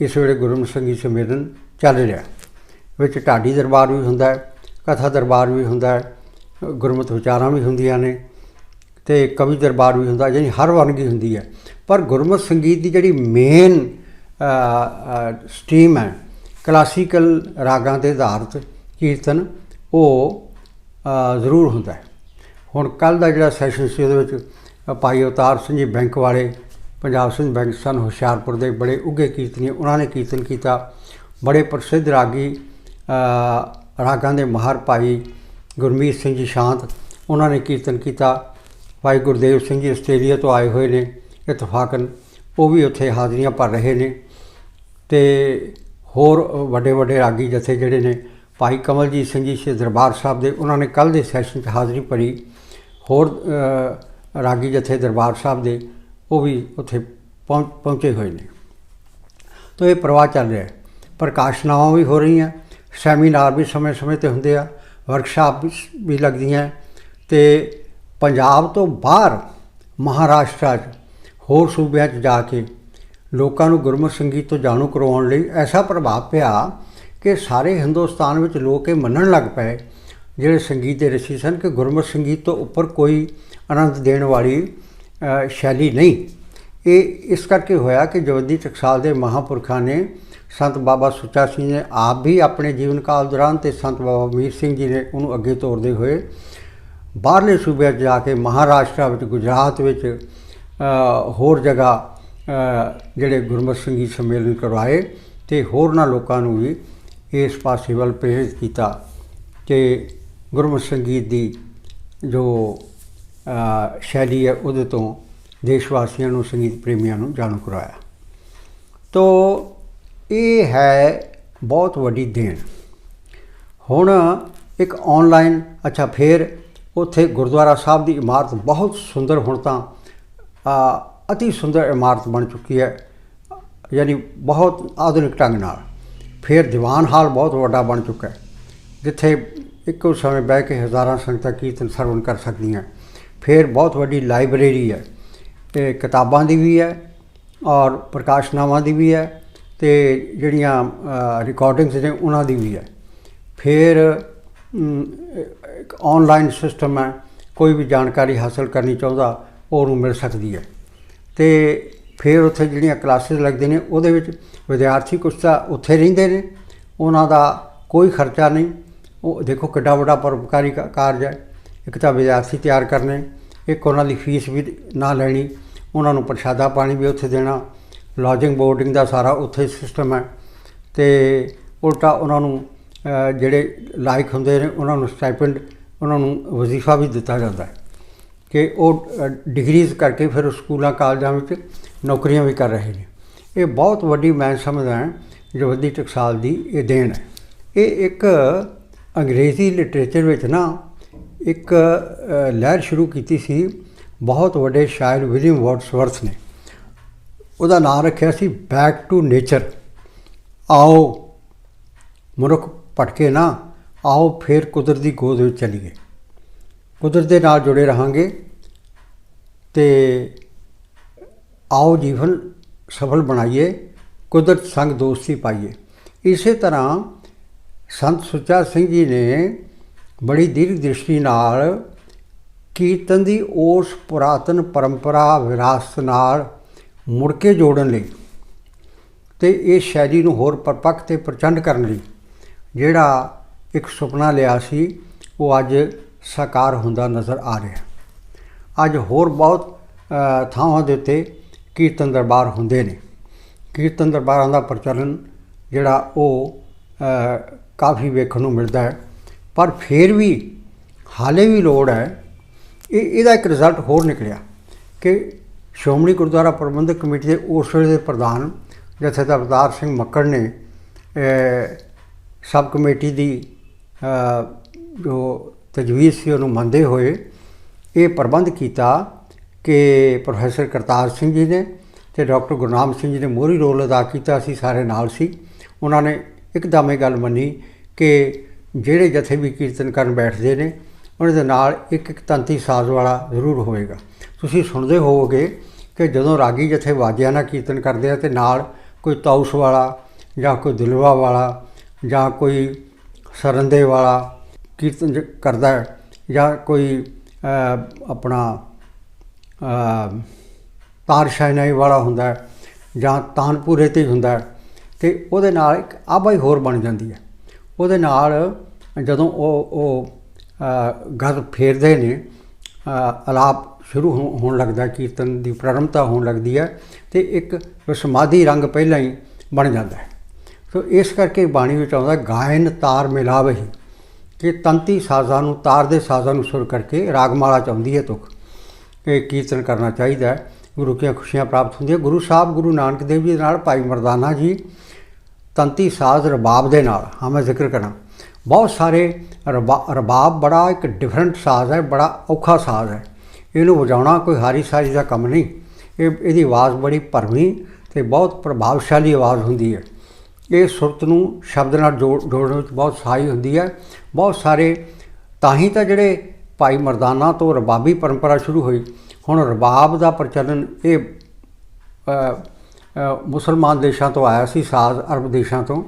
ਇਸ ਵੇਲੇ ਗੁਰਮਤਿ ਸੰਗੀਤ ਸੰਮੇਲਨ ਚੱਲ ਰਿਹਾ। ਵਿੱਚ ਢਾਡੀ ਦਰਬਾਰ ਵੀ ਹੁੰਦਾ ਹੈ ਕਥਾ ਦਰਬਾਰ ਵੀ ਹੁੰਦਾ ਹੈ ਗੁਰਮਤਿ ਵਿਚਾਰਾਂ ਵੀ ਹੁੰਦੀਆਂ ਨੇ ਤੇ ਕਵੀ ਦਰਬਾਰ ਵੀ ਹੁੰਦਾ, ਯਾਨੀ ਹਰ ਵਰਗੀ ਹੁੰਦੀ ਹੈ। ਪਰ ਗੁਰਮਤਿ ਸੰਗੀਤ ਦੀ ਜਿਹੜੀ ਮੇਨ ਸਟ੍ਰੀਮ ਹੈ ਕਲਾਸੀਕਲ ਰਾਗਾਂ ਤੇ ਆਧਾਰਿਤ ਕੀਰਤਨ, ਉਹ ਜ਼ਰੂਰ ਹੁੰਦਾ ਹੈ। ਹੁਣ ਕੱਲ ਦਾ ਜਿਹੜਾ ਸੈਸ਼ਨ ਸੀ, ਉਹਦੇ ਵਿੱਚ ਭਾਈ ਅਵਤਾਰ ਸਿੰਘ ਜੀ ਬੈਂਕ ਵਾਲੇ, ਪੰਜਾਬ ਸਿੰਘ ਬੈਂਕ ਸਨ, ਹੁਸ਼ਿਆਰਪੁਰ ਦੇ ਬੜੇ ਉੱਘੇ ਕੀਰਤਨੀ ਉਹਨਾਂ ਨੇ ਕੀਰਤਨ ਕੀਤਾ। ਬੜੇ ਪ੍ਰਸਿੱਧ ਰਾਗੀ ਰਾਗਾਂ ਦੇ ਮਾਹਰ ਭਾਈ ਗੁਰਮੀਤ ਸਿੰਘ ਜੀ ਸ਼ਾਂਤ, ਉਹਨਾਂ ਨੇ ਕੀਰਤਨ ਕੀਤਾ। ਭਾਈ ਗੁਰਦੇਵ ਸਿੰਘ ਜੀ ਆਸਟ੍ਰੇਲੀਆ ਤੋਂ ਆਏ ਹੋਏ ਨੇ, ਇਤਫਾਕਨ, ਉਹ ਵੀ ਉੱਥੇ ਹਾਜ਼ਰੀਆਂ ਭਰ ਰਹੇ ਨੇ। ਤੇ ਹੋਰ ਵੱਡੇ ਵੱਡੇ ਰਾਗੀ ਜਥੇ ਜਿਹੜੇ ਨੇ, ਭਾਈ ਕਮਲਜੀਤ ਸਿੰਘ ਜੀ, ਸ਼੍ਰੀ ਦਰਬਾਰ ਸਾਹਿਬ ਦੇ, ਉਹਨਾਂ ਨੇ ਕੱਲ ਦੇ ਸੈਸ਼ਨ 'ਚ ਹਾਜ਼ਰੀ ਭਰੀ। ਹੋਰ ਰਾਗੀ ਜਥੇ ਦਰਬਾਰ ਸਾਹਿਬ ਦੇ, ਉਹ ਵੀ ਉੱਥੇ ਪਹੁੰਚ ਪਹੁੰਚੇ ਹੋਏ ਨੇ। ਤਾਂ ਇਹ ਪ੍ਰਵਾਹ ਚੱਲ ਰਿਹਾ ਹੈ। ਪ੍ਰਕਾਸ਼ਨਾਵਾਂ ਵੀ ਹੋ ਰਹੀਆਂ, ਸੈਮੀਨਾਰ ਵੀ ਸਮੇਂ-ਸਮੇਂ ਤੇ ਹੁੰਦੇ ਆ। ਵਰਕਸ਼ਾਪ ਵੀ- ਲੱਗਦੀਆਂ ਤੇ ਪੰਜਾਬ ਤੋਂ ਬਾਹਰ ਮਹਾਰਾਸ਼ਟਰ 'ਚ ਹੋਰ ਸੂਬਿਆਂ 'ਚ ਜਾ ਕੇ ਲੋਕਾਂ ਨੂੰ ਗੁਰਮੁਖ ਸੰਗੀਤ ਤੋਂ ਜਾਣੂ ਕਰਵਾਉਣ ਲਈ ਐਸਾ ਪ੍ਰਭਾਵ ਪਿਆ ਕਿ ਸਾਰੇ ਹਿੰਦੁਸਤਾਨ ਵਿੱਚ ਲੋਕ ਇਹ ਮੰਨਣ ਲੱਗ ਪਏ ਜਿਹੜੇ ਸੰਗੀਤ ਦੇ ਰਿਸ਼ੀ ਸਨ ਕਿ ਗੁਰਮਤਿ ਸੰਗੀਤ ਤੋਂ ਉੱਪਰ ਕੋਈ ਆਨੰਦ ਦੇਣ ਵਾਲੀ ਸ਼ੈਲੀ ਨਹੀਂ। ਇਹ, ਇਸ ਕਰਕੇ ਹੋਇਆ ਕਿ ਜਵੱਦੀ ਟਕਸਾਲ ਦੇ ਮਹਾਪੁਰਖਾਂ ਨੇ ਸੰਤ ਬਾਬਾ ਸੁੱਚਾ ਸਿੰਘ ਨੇ ਆਪ ਵੀ ਆਪਣੇ ਜੀਵਨ ਕਾਲ ਦੌਰਾਨ ਤੇ ਸੰਤ ਬਾਬਾ ਮੀਰ ਸਿੰਘ ਜੀ ਨੇ ਉਹਨੂੰ ਅੱਗੇ ਤੋਰਦੇ ਹੋਏ ਬਾਹਰਲੇ ਸੂਬਿਆਂ 'ਚ ਜਾ ਕੇ ਮਹਾਰਾਸ਼ਟਰ ਵਿੱਚ, ਗੁਜਰਾਤ ਵਿੱਚ ਹੋਰ ਜਗ੍ਹਾ ਜਿਹੜੇ ਗੁਰਮਤਿ ਸੰਗੀਤ ਸੰਮੇਲਨ ਕਰਵਾਏ ਤੇ ਹੋਰਨਾਂ ਲੋਕਾਂ ਨੂੰ ਵੀ ਇਸ ਪਾਸੇ ਵੱਲ ਪ੍ਰੇਰਿਤ ਕੀਤਾ ਕਿ ਗੁਰਮਤਿ ਸੰਗੀਤ ਦੀ ਜੋ ਸ਼ੈਲੀ ਹੈ ਉਹਦੇ ਤੋਂ ਦੇਸ਼ ਵਾਸੀਆਂ ਨੂੰ ਸੰਗੀਤ ਪ੍ਰੇਮੀਆਂ ਨੂੰ ਜਾਣੂ ਕਰਵਾਇਆ ਤੋ ਇਹ ਹੈ ਬਹੁਤ ਵੱਡੀ ਦੇਣ। ਹੁਣ ਇੱਕ ਆਨਲਾਈਨ ਅੱਛਾ ਫਿਰ ਉੱਥੇ ਗੁਰਦੁਆਰਾ ਸਾਹਿਬ ਦੀ ਇਮਾਰਤ ਬਹੁਤ ਸੁੰਦਰ ਹੁਣ ਤਾਂ ਅ, ਅਤੀ ਸੁੰਦਰ ਇਮਾਰਤ ਬਣ ਚੁੱਕੀ ਹੈ ਯਾਨੀ ਬਹੁਤ ਆਧੁਨਿਕ ਢੰਗ ਨਾਲ। ਫਿਰ ਦੀਵਾਨ ਹਾਲ ਬਹੁਤ ਵੱਡਾ ਬਣ ਚੁੱਕਾ ਹੈ ਜਿੱਥੇ ਇੱਕੋ ਸਮੇਂ ਬਹਿ ਕੇ ਹਜ਼ਾਰਾਂ ਸੰਗਤਾਂ ਕੀਰਤਨ ਸਰਵਣ ਕਰ ਸਕਦੀਆਂ ਫਿਰ ਬਹੁਤ ਵੱਡੀ ਲਾਇਬ੍ਰੇਰੀ ਹੈ ਤੇ ਕਿਤਾਬਾਂ ਦੀ ਵੀ ਹੈ ਔਰ ਪ੍ਰਕਾਸ਼ਨਾਵਾਂ ਦੀ ਵੀ ਹੈ। ਤੇ ਜਿਹੜੀਆਂ ਰਿਕਾਰਡਿੰਗਸ ਨੇ ਉਹਨਾਂ ਦੀ ਵੀ ਹੈ। ਫਿਰ ਇੱਕ ਆਨਲਾਈਨ ਸਿਸਟਮ ਹੈ। ਕੋਈ ਵੀ ਜਾਣਕਾਰੀ ਹਾਸਲ ਕਰਨੀ ਚਾਹੁੰਦਾ ਉਹ ਉਹਨੂੰ ਮਿਲ ਸਕਦੀ ਹੈ। ਤੇ ਫਿਰ ਉੱਥੇ ਜਿਹੜੀਆਂ ਕਲਾਸਿਸ ਲੱਗਦੇ ਨੇ, ਉਹਦੇ ਵਿੱਚ ਵਿਦਿਆਰਥੀ ਕੁਛ ਤਾਂ ਉੱਥੇ ਰਹਿੰਦੇ ਨੇ। ਉਹਨਾਂ ਦਾ ਕੋਈ ਖਰਚਾ ਨਹੀਂ। ਉਹ, ਦੇਖੋ ਕਿੱਡਾ ਵੱਡਾ ਪਰਉਪਕਾਰੀ ਕਾ- ਕਾਰਜ ਹੈ। ਇੱਕ ਤਾਂ ਵਿਦਿਆਰਥੀ ਤਿਆਰ ਕਰਨੇ, ਇੱਕ ਉਹਨਾਂ ਦੀ ਫੀਸ ਵੀ ਨਾ ਲੈਣੀ। ਉਹਨਾਂ ਨੂੰ ਪ੍ਰਸ਼ਾਦਾ ਪਾਣੀ ਵੀ ਉੱਥੇ ਦੇਣਾ। ਲੌਜਿੰਗ ਬੋਰਡਿੰਗ ਦਾ ਸਾਰਾ ਉੱਥੇ ਸਿਸਟਮ ਹੈ। ਤੇ ਉਲਟਾ ਉਹਨਾਂ ਨੂੰ ਜਿਹੜੇ ਲਾਇਕ ਹੁੰਦੇ ਨੇ, ਉਹਨਾਂ ਨੂੰ ਸਟਾਈਪੈਂਡ ਉਹਨਾਂ ਨੂੰ ਵਜ਼ੀਫਾ ਵੀ ਦਿੱਤਾ ਜਾਂਦਾ ਹੈ ਕਿ ਉਹ ਡਿਗਰੀਜ਼ ਕਰਕੇ ਫਿਰ ਸਕੂਲਾਂ, ਕਾਲਜਾਂ ਵਿੱਚ ਨੌਕਰੀਆਂ ਵੀ ਕਰ ਰਹੇ ਨੇ। ਇਹ ਬਹੁਤ ਵੱਡੀ ਮੈਂ ਸਮਝਦਾ ਹਾਂ ਜੋ ਵੱਡੀ ਟਕਸਾਲ ਦੀ ਇਹ ਦੇਣ ਹੈ। ਇਹ ਇੱਕ ਅੰਗਰੇਜ਼ੀ ਲਿਟਰੇਚਰ ਵਿੱਚ ਨਾ ਇੱਕ ਲਹਿਰ ਸ਼ੁਰੂ ਕੀਤੀ ਸੀ। ਬਹੁਤ ਵੱਡੇ ਸ਼ਾਇਰ ਵਿਲੀਅਮ ਵਾਟਸਵਰਥ ਨੇ। ਉਹਦਾ ਨਾਮ ਰੱਖਿਆ ਸੀ ਬੈਕ ਟੂ ਨੇਚਰ ਆਓ ਮਨੁੱਖ ਭਟਕੇ ਨਾ, ਆਓ ਫੇਰ ਕੁਦਰਤ ਦੀ ਗੋਦ ਵਿੱਚ ਚਲੀਏ। ਕੁਦਰਤ ਦੇ ਨਾਲ ਜੁੜੇ ਰਹਾਂਗੇ ਤੇ ਆਓ ਜੀਵਨ ਸਫਲ ਬਣਾਈਏ, ਕੁਦਰਤ ਸੰਗ ਦੋਸਤੀ ਪਾਈਏ। ਇਸੇ ਤਰ੍ਹਾਂ ਸੰਤ ਸੁੱਚਾ ਸਿੰਘ ਜੀ ਨੇ ਬੜੀ ਦੀਰਘ ਦ੍ਰਿਸ਼ਟੀ ਨਾਲ ਕੀਰਤਨ ਦੀ ਉਸ ਪੁਰਾਤਨ ਪਰੰਪਰਾ ਵਿਰਾਸਤ ਨਾਲ ਮੁੜ ਕੇ ਜੋੜਨ ਲਈ ਤੇ ਇਹ ਸ਼ਾਇਰੀ ਨੂੰ ਹੋਰ ਪਰਪੱਕ ਤੇ ਪ੍ਰਚੰਡ ਕਰਨ ਲਈ ਜਿਹੜਾ ਇੱਕ ਸੁਪਨਾ ਲਿਆ ਸੀ, ਉਹ ਅੱਜ ਸਾਕਾਰ ਹੁੰਦਾ ਨਜ਼ਰ ਆ ਰਿਹਾ। ਅੱਜ ਹੋਰ ਬਹੁਤ ਥਾਵਾਂ ਦੇ ਉੱਤੇ ਕੀਰਤਨ ਦਰਬਾਰ ਹੁੰਦੇ ਨੇ। ਕੀਰਤਨ ਦਰਬਾਰਾਂ ਦਾ ਪ੍ਰਚਲਨ ਜਿਹੜਾ ਉਹ ਕਾਫੀ ਵੇਖਣ ਨੂੰ ਮਿਲਦਾ ਹੈ। ਪਰ ਫਿਰ ਵੀ ਹਾਲੇ ਵੀ ਲੋੜ ਹੈ। ਇਹ, ਇਹਦਾ ਇੱਕ ਰਿਜ਼ਲਟ ਹੋਰ ਨਿਕਲਿਆ ਕਿ ਸ਼੍ਰੋਮਣੀ ਗੁਰਦੁਆਰਾ ਪ੍ਰਬੰਧਕ ਕਮੇਟੀ ਦੇ ਉਸ ਵੇਲੇ ਦੇ ਪ੍ਰਧਾਨ ਜਥੇਦਾਰ ਅਵਤਾਰ ਸਿੰਘ ਮੱਕੜ ਨੇ ਅ, ਸਬ ਕਮੇਟੀ ਦੀ ਜੋ ਤਜਵੀਜ਼ ਸੀ ਉਹਨੂੰ ਮੰਨਦੇ ਹੋਏ ਇਹ ਪ੍ਰਬੰਧ ਕੀਤਾ ਕਿ ਪ੍ਰੋਫੈਸਰ ਕਰਤਾਰ ਸਿੰਘ ਜੀ ਨੇ ਤੇ ਡਾਕਟਰ ਗੁਰਨਾਮ ਸਿੰਘ ਜੀ ਨੇ ਮੋਹਰੀ ਰੋਲ ਅਦਾ ਕੀਤਾ ਸੀ ਸਾਰੇ ਨਾਲ ਸੀ। ਉਹਨਾਂ ਨੇ ਇੱਕਦਮ ਇਹ ਗੱਲ ਮੰਨੀ ਕਿ ਜਿਹੜੇ ਜਥੇ ਵੀ ਕੀਰਤਨ ਕਰਨ ਬੈਠਦੇ ਨੇ ਉਹਨਾਂ ਦੇ ਨਾਲ ਇੱਕ ਇੱਕ ਤੰਤੀ ਸਾਜ਼ ਵਾਲਾ ਜ਼ਰੂਰ ਹੋਵੇਗਾ। ਤੁਸੀਂ ਸੁਣਦੇ ਹੋਵੋਗੇ ਕਿ ਜਦੋਂ ਰਾਗੀ ਜਥੇ ਵਾਜਿਆਂ ਨਾਲ ਕੀਰਤਨ ਕਰਦੇ ਆ ਤੇ ਨਾਲ ਕੋਈ ਤਾਉਸ ਵਾਲਾ ਜਾਂ ਕੋਈ ਦਿਲਵਾ ਵਾਲਾ ਜਾਂ ਕੋਈ ਸਰੰਦੇ ਵਾਲਾ ਕੀਰਤਨ ਜ- ਕਰਦਾ ਹੈ ਜਾਂ ਕੋਈ ਆਪਣਾ ਅ, ਤਾਰ ਸ਼ਾਇਨਾਈ ਵਾਲਾ ਹੁੰਦਾ ਜਾਂ ਤਾਨਪੂਰੇ ਤੇ ਹੁੰਦਾ ਹੈ ਤੇ ਉਹਦੇ ਨਾਲ ਇੱਕ ਆਭਾ ਹੋਰ ਬਣ ਜਾਂਦੀ ਹੈ। ਉਹਦੇ ਨਾਲ ਜਦੋਂ ਉਹ ਉਹ ਅ, ਗਦ ਫੇਰਦੇ ਨੇ। ਅਲਾਪ ਸ਼ੁਰੂ ਹੋ- ਹੋਣ ਲੱਗਦਾ ਕੀਰਤਨ ਦੀ ਪ੍ਰਾਰੰਭਤਾ ਹੋਣ ਲੱਗਦੀ ਹੈ ਤੇ ਇੱਕ ਸਮਾਧੀ ਰੰਗ ਪਹਿਲਾਂ ਹੀ ਬਣ ਜਾਂਦਾ ਹੈ। ਸੋ ਇਸ ਕਰਕੇ ਬਾਣੀ ਵਿੱਚ ਆਉਂਦਾ ਗਾਇਨ ਤਾਰ ਮਿਲਾਵਹੀ। ਕਿ ਤੰਤੀ ਸਾਜ਼ਾਂ ਨੂੰ ਤਾਰ ਦੇ ਸਾਜ਼ਾਂ ਨੂੰ ਸੁਰ ਕਰਕੇ ਰਾਗਮਾਲਾ ਚਾਹੁੰਦੀ ਹੈ ਤੁਕ ਇਹ ਕੀਰਤਨ ਕਰਨਾ ਚਾਹੀਦਾ ਹੈ। ਗੁਰੂ ਦੀਆਂ ਖੁਸ਼ੀਆਂ ਪ੍ਰਾਪਤ ਹੁੰਦੀਆਂ। ਗੁਰੂ ਸਾਹਿਬ ਗੁਰੂ ਨਾਨਕ ਦੇਵ ਜੀ ਦੇ ਨਾਲ ਭਾਈ ਮਰਦਾਨਾ ਜੀ ਤੰਤੀ ਸਾਜ਼ ਰਬਾਬ ਦੇ ਨਾਲ। ਹਾਂ ਮੈਂ ਜ਼ਿਕਰ ਕਰਾਂ। ਬਹੁਤ ਸਾਰੇ ਰਬਾ- ਰਬਾਬ ਬੜਾ ਇੱਕ ਡਿਫਰੈਂਟ ਸਾਜ਼ ਹੈ, ਬੜਾ ਔਖਾ ਸਾਜ਼ ਹੈ। ਇਹਨੂੰ ਵਜਾਉਣਾ ਕੋਈ ਹਾਰੀ ਸਾਰੀ ਦਾ ਕੰਮ ਨਹੀਂ। ਇਹ, ਇਹਦੀ ਆਵਾਜ਼ ਬੜੀ ਭਰਵੀਂ ਤੇ ਬਹੁਤ ਪ੍ਰਭਾਵਸ਼ਾਲੀ ਆਵਾਜ਼ ਹੁੰਦੀ ਹੈ। ਇਹ ਸੁਰਤ ਨੂੰ ਸ਼ਬਦ ਨਾਲ ਜੋੜ, ਜੋੜਨ ਵਿੱਚ ਬਹੁਤ ਸਹਾਈ ਹੁੰਦੀ ਹੈ। ਬਹੁਤ ਸਾਰੇ ਤਾਂ ਹੀ ਤਾਂ ਜਿਹੜੇ ਭਾਈ ਮਰਦਾਨਾ ਤੋਂ ਰਬਾਬੀ ਪਰੰਪਰਾ ਸ਼ੁਰੂ ਹੋਈ, ਹੁਣ ਰਬਾਬ ਦਾ ਪ੍ਰਚਲਨ ਇਹ ਮੁਸਲਮਾਨ ਦੇਸ਼ਾਂ ਤੋਂ ਆਇਆ ਸੀ, ਸਾਜ਼ ਅਰਬ ਦੇਸ਼ਾਂ ਤੋਂ,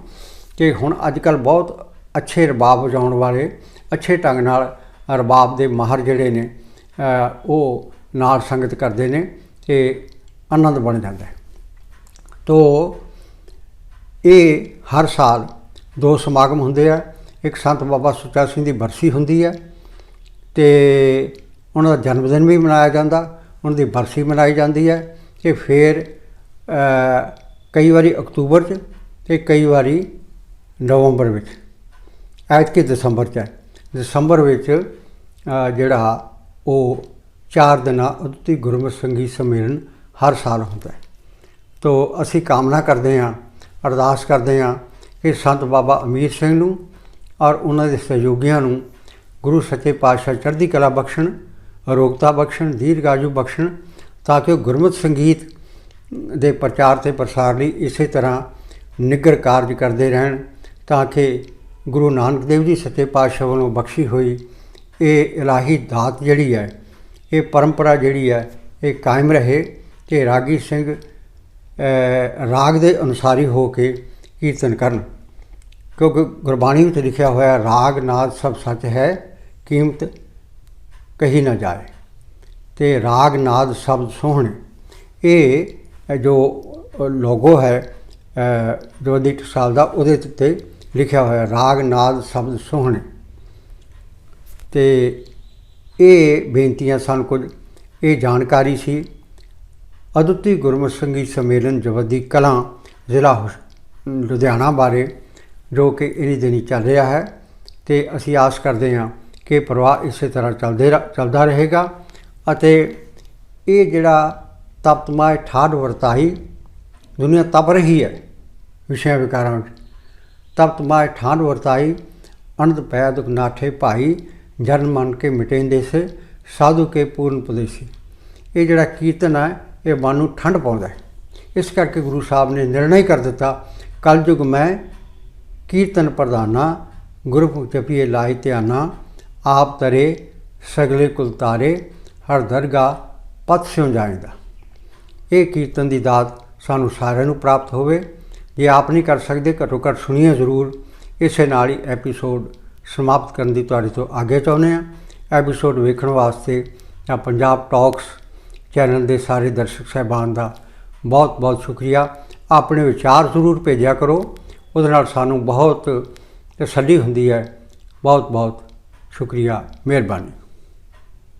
ਕਿ ਹੁਣ ਅੱਜ ਕੱਲ ਬਹੁਤ ਅੱਛੇ ਰਬਾਬ ਵਜਾਉਣ ਵਾਲੇ, ਅੱਛੇ ਢੰਗ ਨਾਲ ਰਬਾਬ ਦੇ ਮਾਹਰ ਜਿਹੜੇ ਨੇ ਉਹ ਨਾਲ ਸੰਗਤ ਕਰਦੇ ਨੇ ਤੇ ਆਨੰਦ ਬਣ ਜਾਂਦਾ ਹੈ। ਤੋ ਇਹ ਹਰ ਸਾਲ ਦੋ ਸਮਾਗਮ ਹੁੰਦੇ ਆ। ਇੱਕ ਸੰਤ ਬਾਬਾ ਸੁੱਚਾ ਸਿੰਘ ਦੀ ਬਰਸੀ ਹੁੰਦੀ ਹੈ ਤੇ ਉਹਨਾਂ ਦਾ ਜਨਮ ਦਿਨ ਵੀ ਮਨਾਇਆ ਜਾਂਦਾ, ਉਹਨਾਂ ਦੀ ਬਰਸੀ ਮਨਾਈ ਜਾਂਦੀ ਹੈ ਤੇ ਫਿਰ ਕਈ ਵਾਰੀ ਅਕਤੂਬਰ 'ਚ ਤੇ ਕਈ ਵਾਰੀ ਨਵੰਬਰ ਵਿੱਚ। ਐਤਕੀ ਦਸੰਬਰ 'ਚ ਹੈ। ਦਸੰਬਰ ਵਿੱਚ ਜਿਹੜਾ ਉਹ ਚਾਰ ਦਿਨਾਂ ਅਦੁੱਤੀ ਗੁਰਮਤਿ ਸੰਗੀਤ ਸੰਮੇਲਨ ਹਰ ਸਾਲ ਹੁੰਦਾ ਹੈ। ਤੋ ਅਸੀਂ ਕਾਮਨਾ ਕਰਦੇ ਹਾਂ, ਅਰਦਾਸ ਕਰਦੇ ਹਾਂ ਕਿ ਸੰਤ ਬਾਬਾ ਅਮੀਰ ਸਿੰਘ ਨੂੰ ਔਰ ਉਹਨਾਂ ਦੇ ਸਹਿਯੋਗੀਆਂ ਨੂੰ ਗੁਰੂ ਸੱਚੇ ਪਾਤਸ਼ਾਹ ਚੜ੍ਹਦੀ ਕਲਾ ਬਖਸ਼ਣ, ਅਰੋਗਤਾ ਬਖਸ਼ਣ ਦੀਰਗਾਜੂ ਬਖਸ਼ਣ ਤਾਂ ਕਿ ਉਹ ਗੁਰਮਤਿ ਸੰਗੀਤ ਦੇ ਪ੍ਰਚਾਰ ਤੇ ਪ੍ਰਸਾਰ ਲਈ ਇਸੇ ਤਰ੍ਹਾਂ ਨਿੱਗਰ ਕਾਰਜ ਕਰਦੇ ਰਹਿਣ ਤਾਂ ਕਿ ਗੁਰੂ ਨਾਨਕ ਦੇਵ ਜੀ ਸੱਚੇ ਪਾਤਸ਼ਾਹ ਵੱਲੋਂ ਬਖਸ਼ੀ ਹੋਈ ਇਹ ਇਲਾਹੀ ਦਾਤ ਜਿਹੜੀ ਹੈ, ਇਹ ਪਰੰਪਰਾ ਜਿਹੜੀ ਹੈ, ਇਹ ਕਾਇਮ ਰਹੇ ਕਿ ਰਾਗੀ ਸਿੰਘ ਰਾਗ ਦੇ ਅਨੁਸਾਰੀ ਹੋ ਕੇ ਕੀਰਤਨ ਕਰਨ। ਕਿਉਂਕਿ ਗੁਰਬਾਣੀ ਵਿੱਚ ਲਿਖਿਆ ਹੋਇਆ ਰਾਗ ਨਾਦ ਸਭ ਸੱਚ ਹੈ, ਕੀਮਤ ਕਹੀ ਨਾ ਜਾਏ। ਤੇ ਰਾਗ ਨਾਦ ਸ਼ਬਦ ਸੋਹਣੇ। ਇਹ ਜੋ ਲੋਗੋ ਹੈ ਜੋ ਦੀ ਸਾਲ ਦਾ ਉਹਦੇ ਉੱਤੇ ਲਿਖਿਆ ਹੋਇਆ, ਰਾਗ ਨਾਦ ਸ਼ਬਦ ਸੋਹਣੇ। ਤੇ ਇਹ ਬੇਨਤੀਆਂ ਸਨ ਕੁਝ। ਇਹ ਜਾਣਕਾਰੀ ਸੀ ਅਦੁੱਤੀ ਗੁਰਮਤਿ ਸੰਗੀਤ ਸੰਮੇਲਨ ਜਵੱਦੀ ਕਲਾਂ ਜ਼ਿਲ੍ਹਾ ਹੁਸ਼- ਲੁਧਿਆਣਾ ਬਾਰੇ, ਜੋ ਕਿ ਇਨੀ ਦਿਨੀ ਚੱਲ ਰਿਹਾ ਹੈ। ਤੇ ਅਸੀਂ ਆਸ ਕਰਦੇ ਹਾਂ ਕਿ ਪ੍ਰਵਾਹ ਇਸੇ ਤਰ੍ਹਾਂ ਚੱਲਦੇ ਰ- ਚੱਲਦਾ ਰਹੇਗਾ ਅਤੇ ਇਹ ਜਿਹੜਾ ਤਪਤਮਾਏ ਠਾੜ ਵਰਤਾਈ ਦੁਨੀਆ ਤਪ ਰਹੀ ਹੈ, ਵਿਸ਼ਿਆਂ ਵਿਕਾਰਾਂ ਵਿੱਚ। ਤਪਤਮਾਏ ਠਾੜ ਵਰਤਾਈ, ਅਨੰਦ ਪੈ ਦੁਖ ਨਾਠੇ ਭਾਈ, ਜਨ ਮਨ ਕੇ ਮਿਟੇਂਦੇ ਸੇ, ਸਾਧੂ ਕੇ ਪੂਰਨ ਪਦੇਸੀ ਇਹ ਜਿਹੜਾ ਕੀਰਤਨ ਹੈ, ਇਹ ਮਨ ਨੂੰ ਠੰਡ ਪਾਉਂਦਾ ਹੈ। ਇਸ ਕਰਕੇ ਗੁਰੂ ਸਾਹਿਬ ਨੇ ਨਿਰਣਾ ਕਰ ਦਿੱਤਾ, ਕਲਯੁਗ ਮੈਂ ਕੀਰਤਨ ਪ੍ਰਧਾਨਾ, ਗੁਰਮੁਖ ਜਪੀਏ ਲਾਇ ਧਿਆਨਾ, ਆਪ ਤਰੇ, ਸਗਲੇ ਕੁਲ ਤਾਰੇ, ਹਰ ਦਰਗਾ ਪਤ ਸਿਉ ਜਾਏਗਾ ਇਹ ਕੀਰਤਨ ਦੀ ਦਾਤ ਸਾਨੂੰ ਸਾਰਿਆਂ ਨੂੰ ਪ੍ਰਾਪਤ ਹੋਵੇ। ਇਹ ਆਪ ਨਹੀਂ ਕਰ ਸਕਦੇ, ਘੱਟੋ ਘੱਟ ਸੁਣੀਏ ਜ਼ਰੂਰ। ਇਸੇ ਨਾਲ ਹੀ ਐਪੀਸੋਡ ਸਮਾਪਤ ਕਰਨ ਦੀ ਤੁਹਾਡੇ ਤੋਂ ਆਗੇ ਚਾਹੁੰਦੇ ਹਾਂ। ਐਪੀਸੋਡ ਵੇਖਣ ਵਾਸਤੇ ਜਾਂ ਪੰਜਾਬ ਟਾਕਸ ਚੈਨਲ ਦੇ ਸਾਰੇ ਦਰਸ਼ਕ ਸਹਿਬਾਨ ਦਾ ਬਹੁਤ ਬਹੁਤ ਸ਼ੁਕਰੀਆ। ਆਪਣੇ ਵਿਚਾਰ ਜ਼ਰੂਰ ਭੇਜਿਆ ਕਰੋ। ਉਹਦੇ ਨਾਲ ਸਾਨੂੰ ਬਹੁਤ ਤਸੱਲੀ ਹੁੰਦੀ ਹੈ। ਬਹੁਤ ਬਹੁਤ ਸ਼ੁਕਰੀਆ। ਮਿਹਰਬਾਨੀ।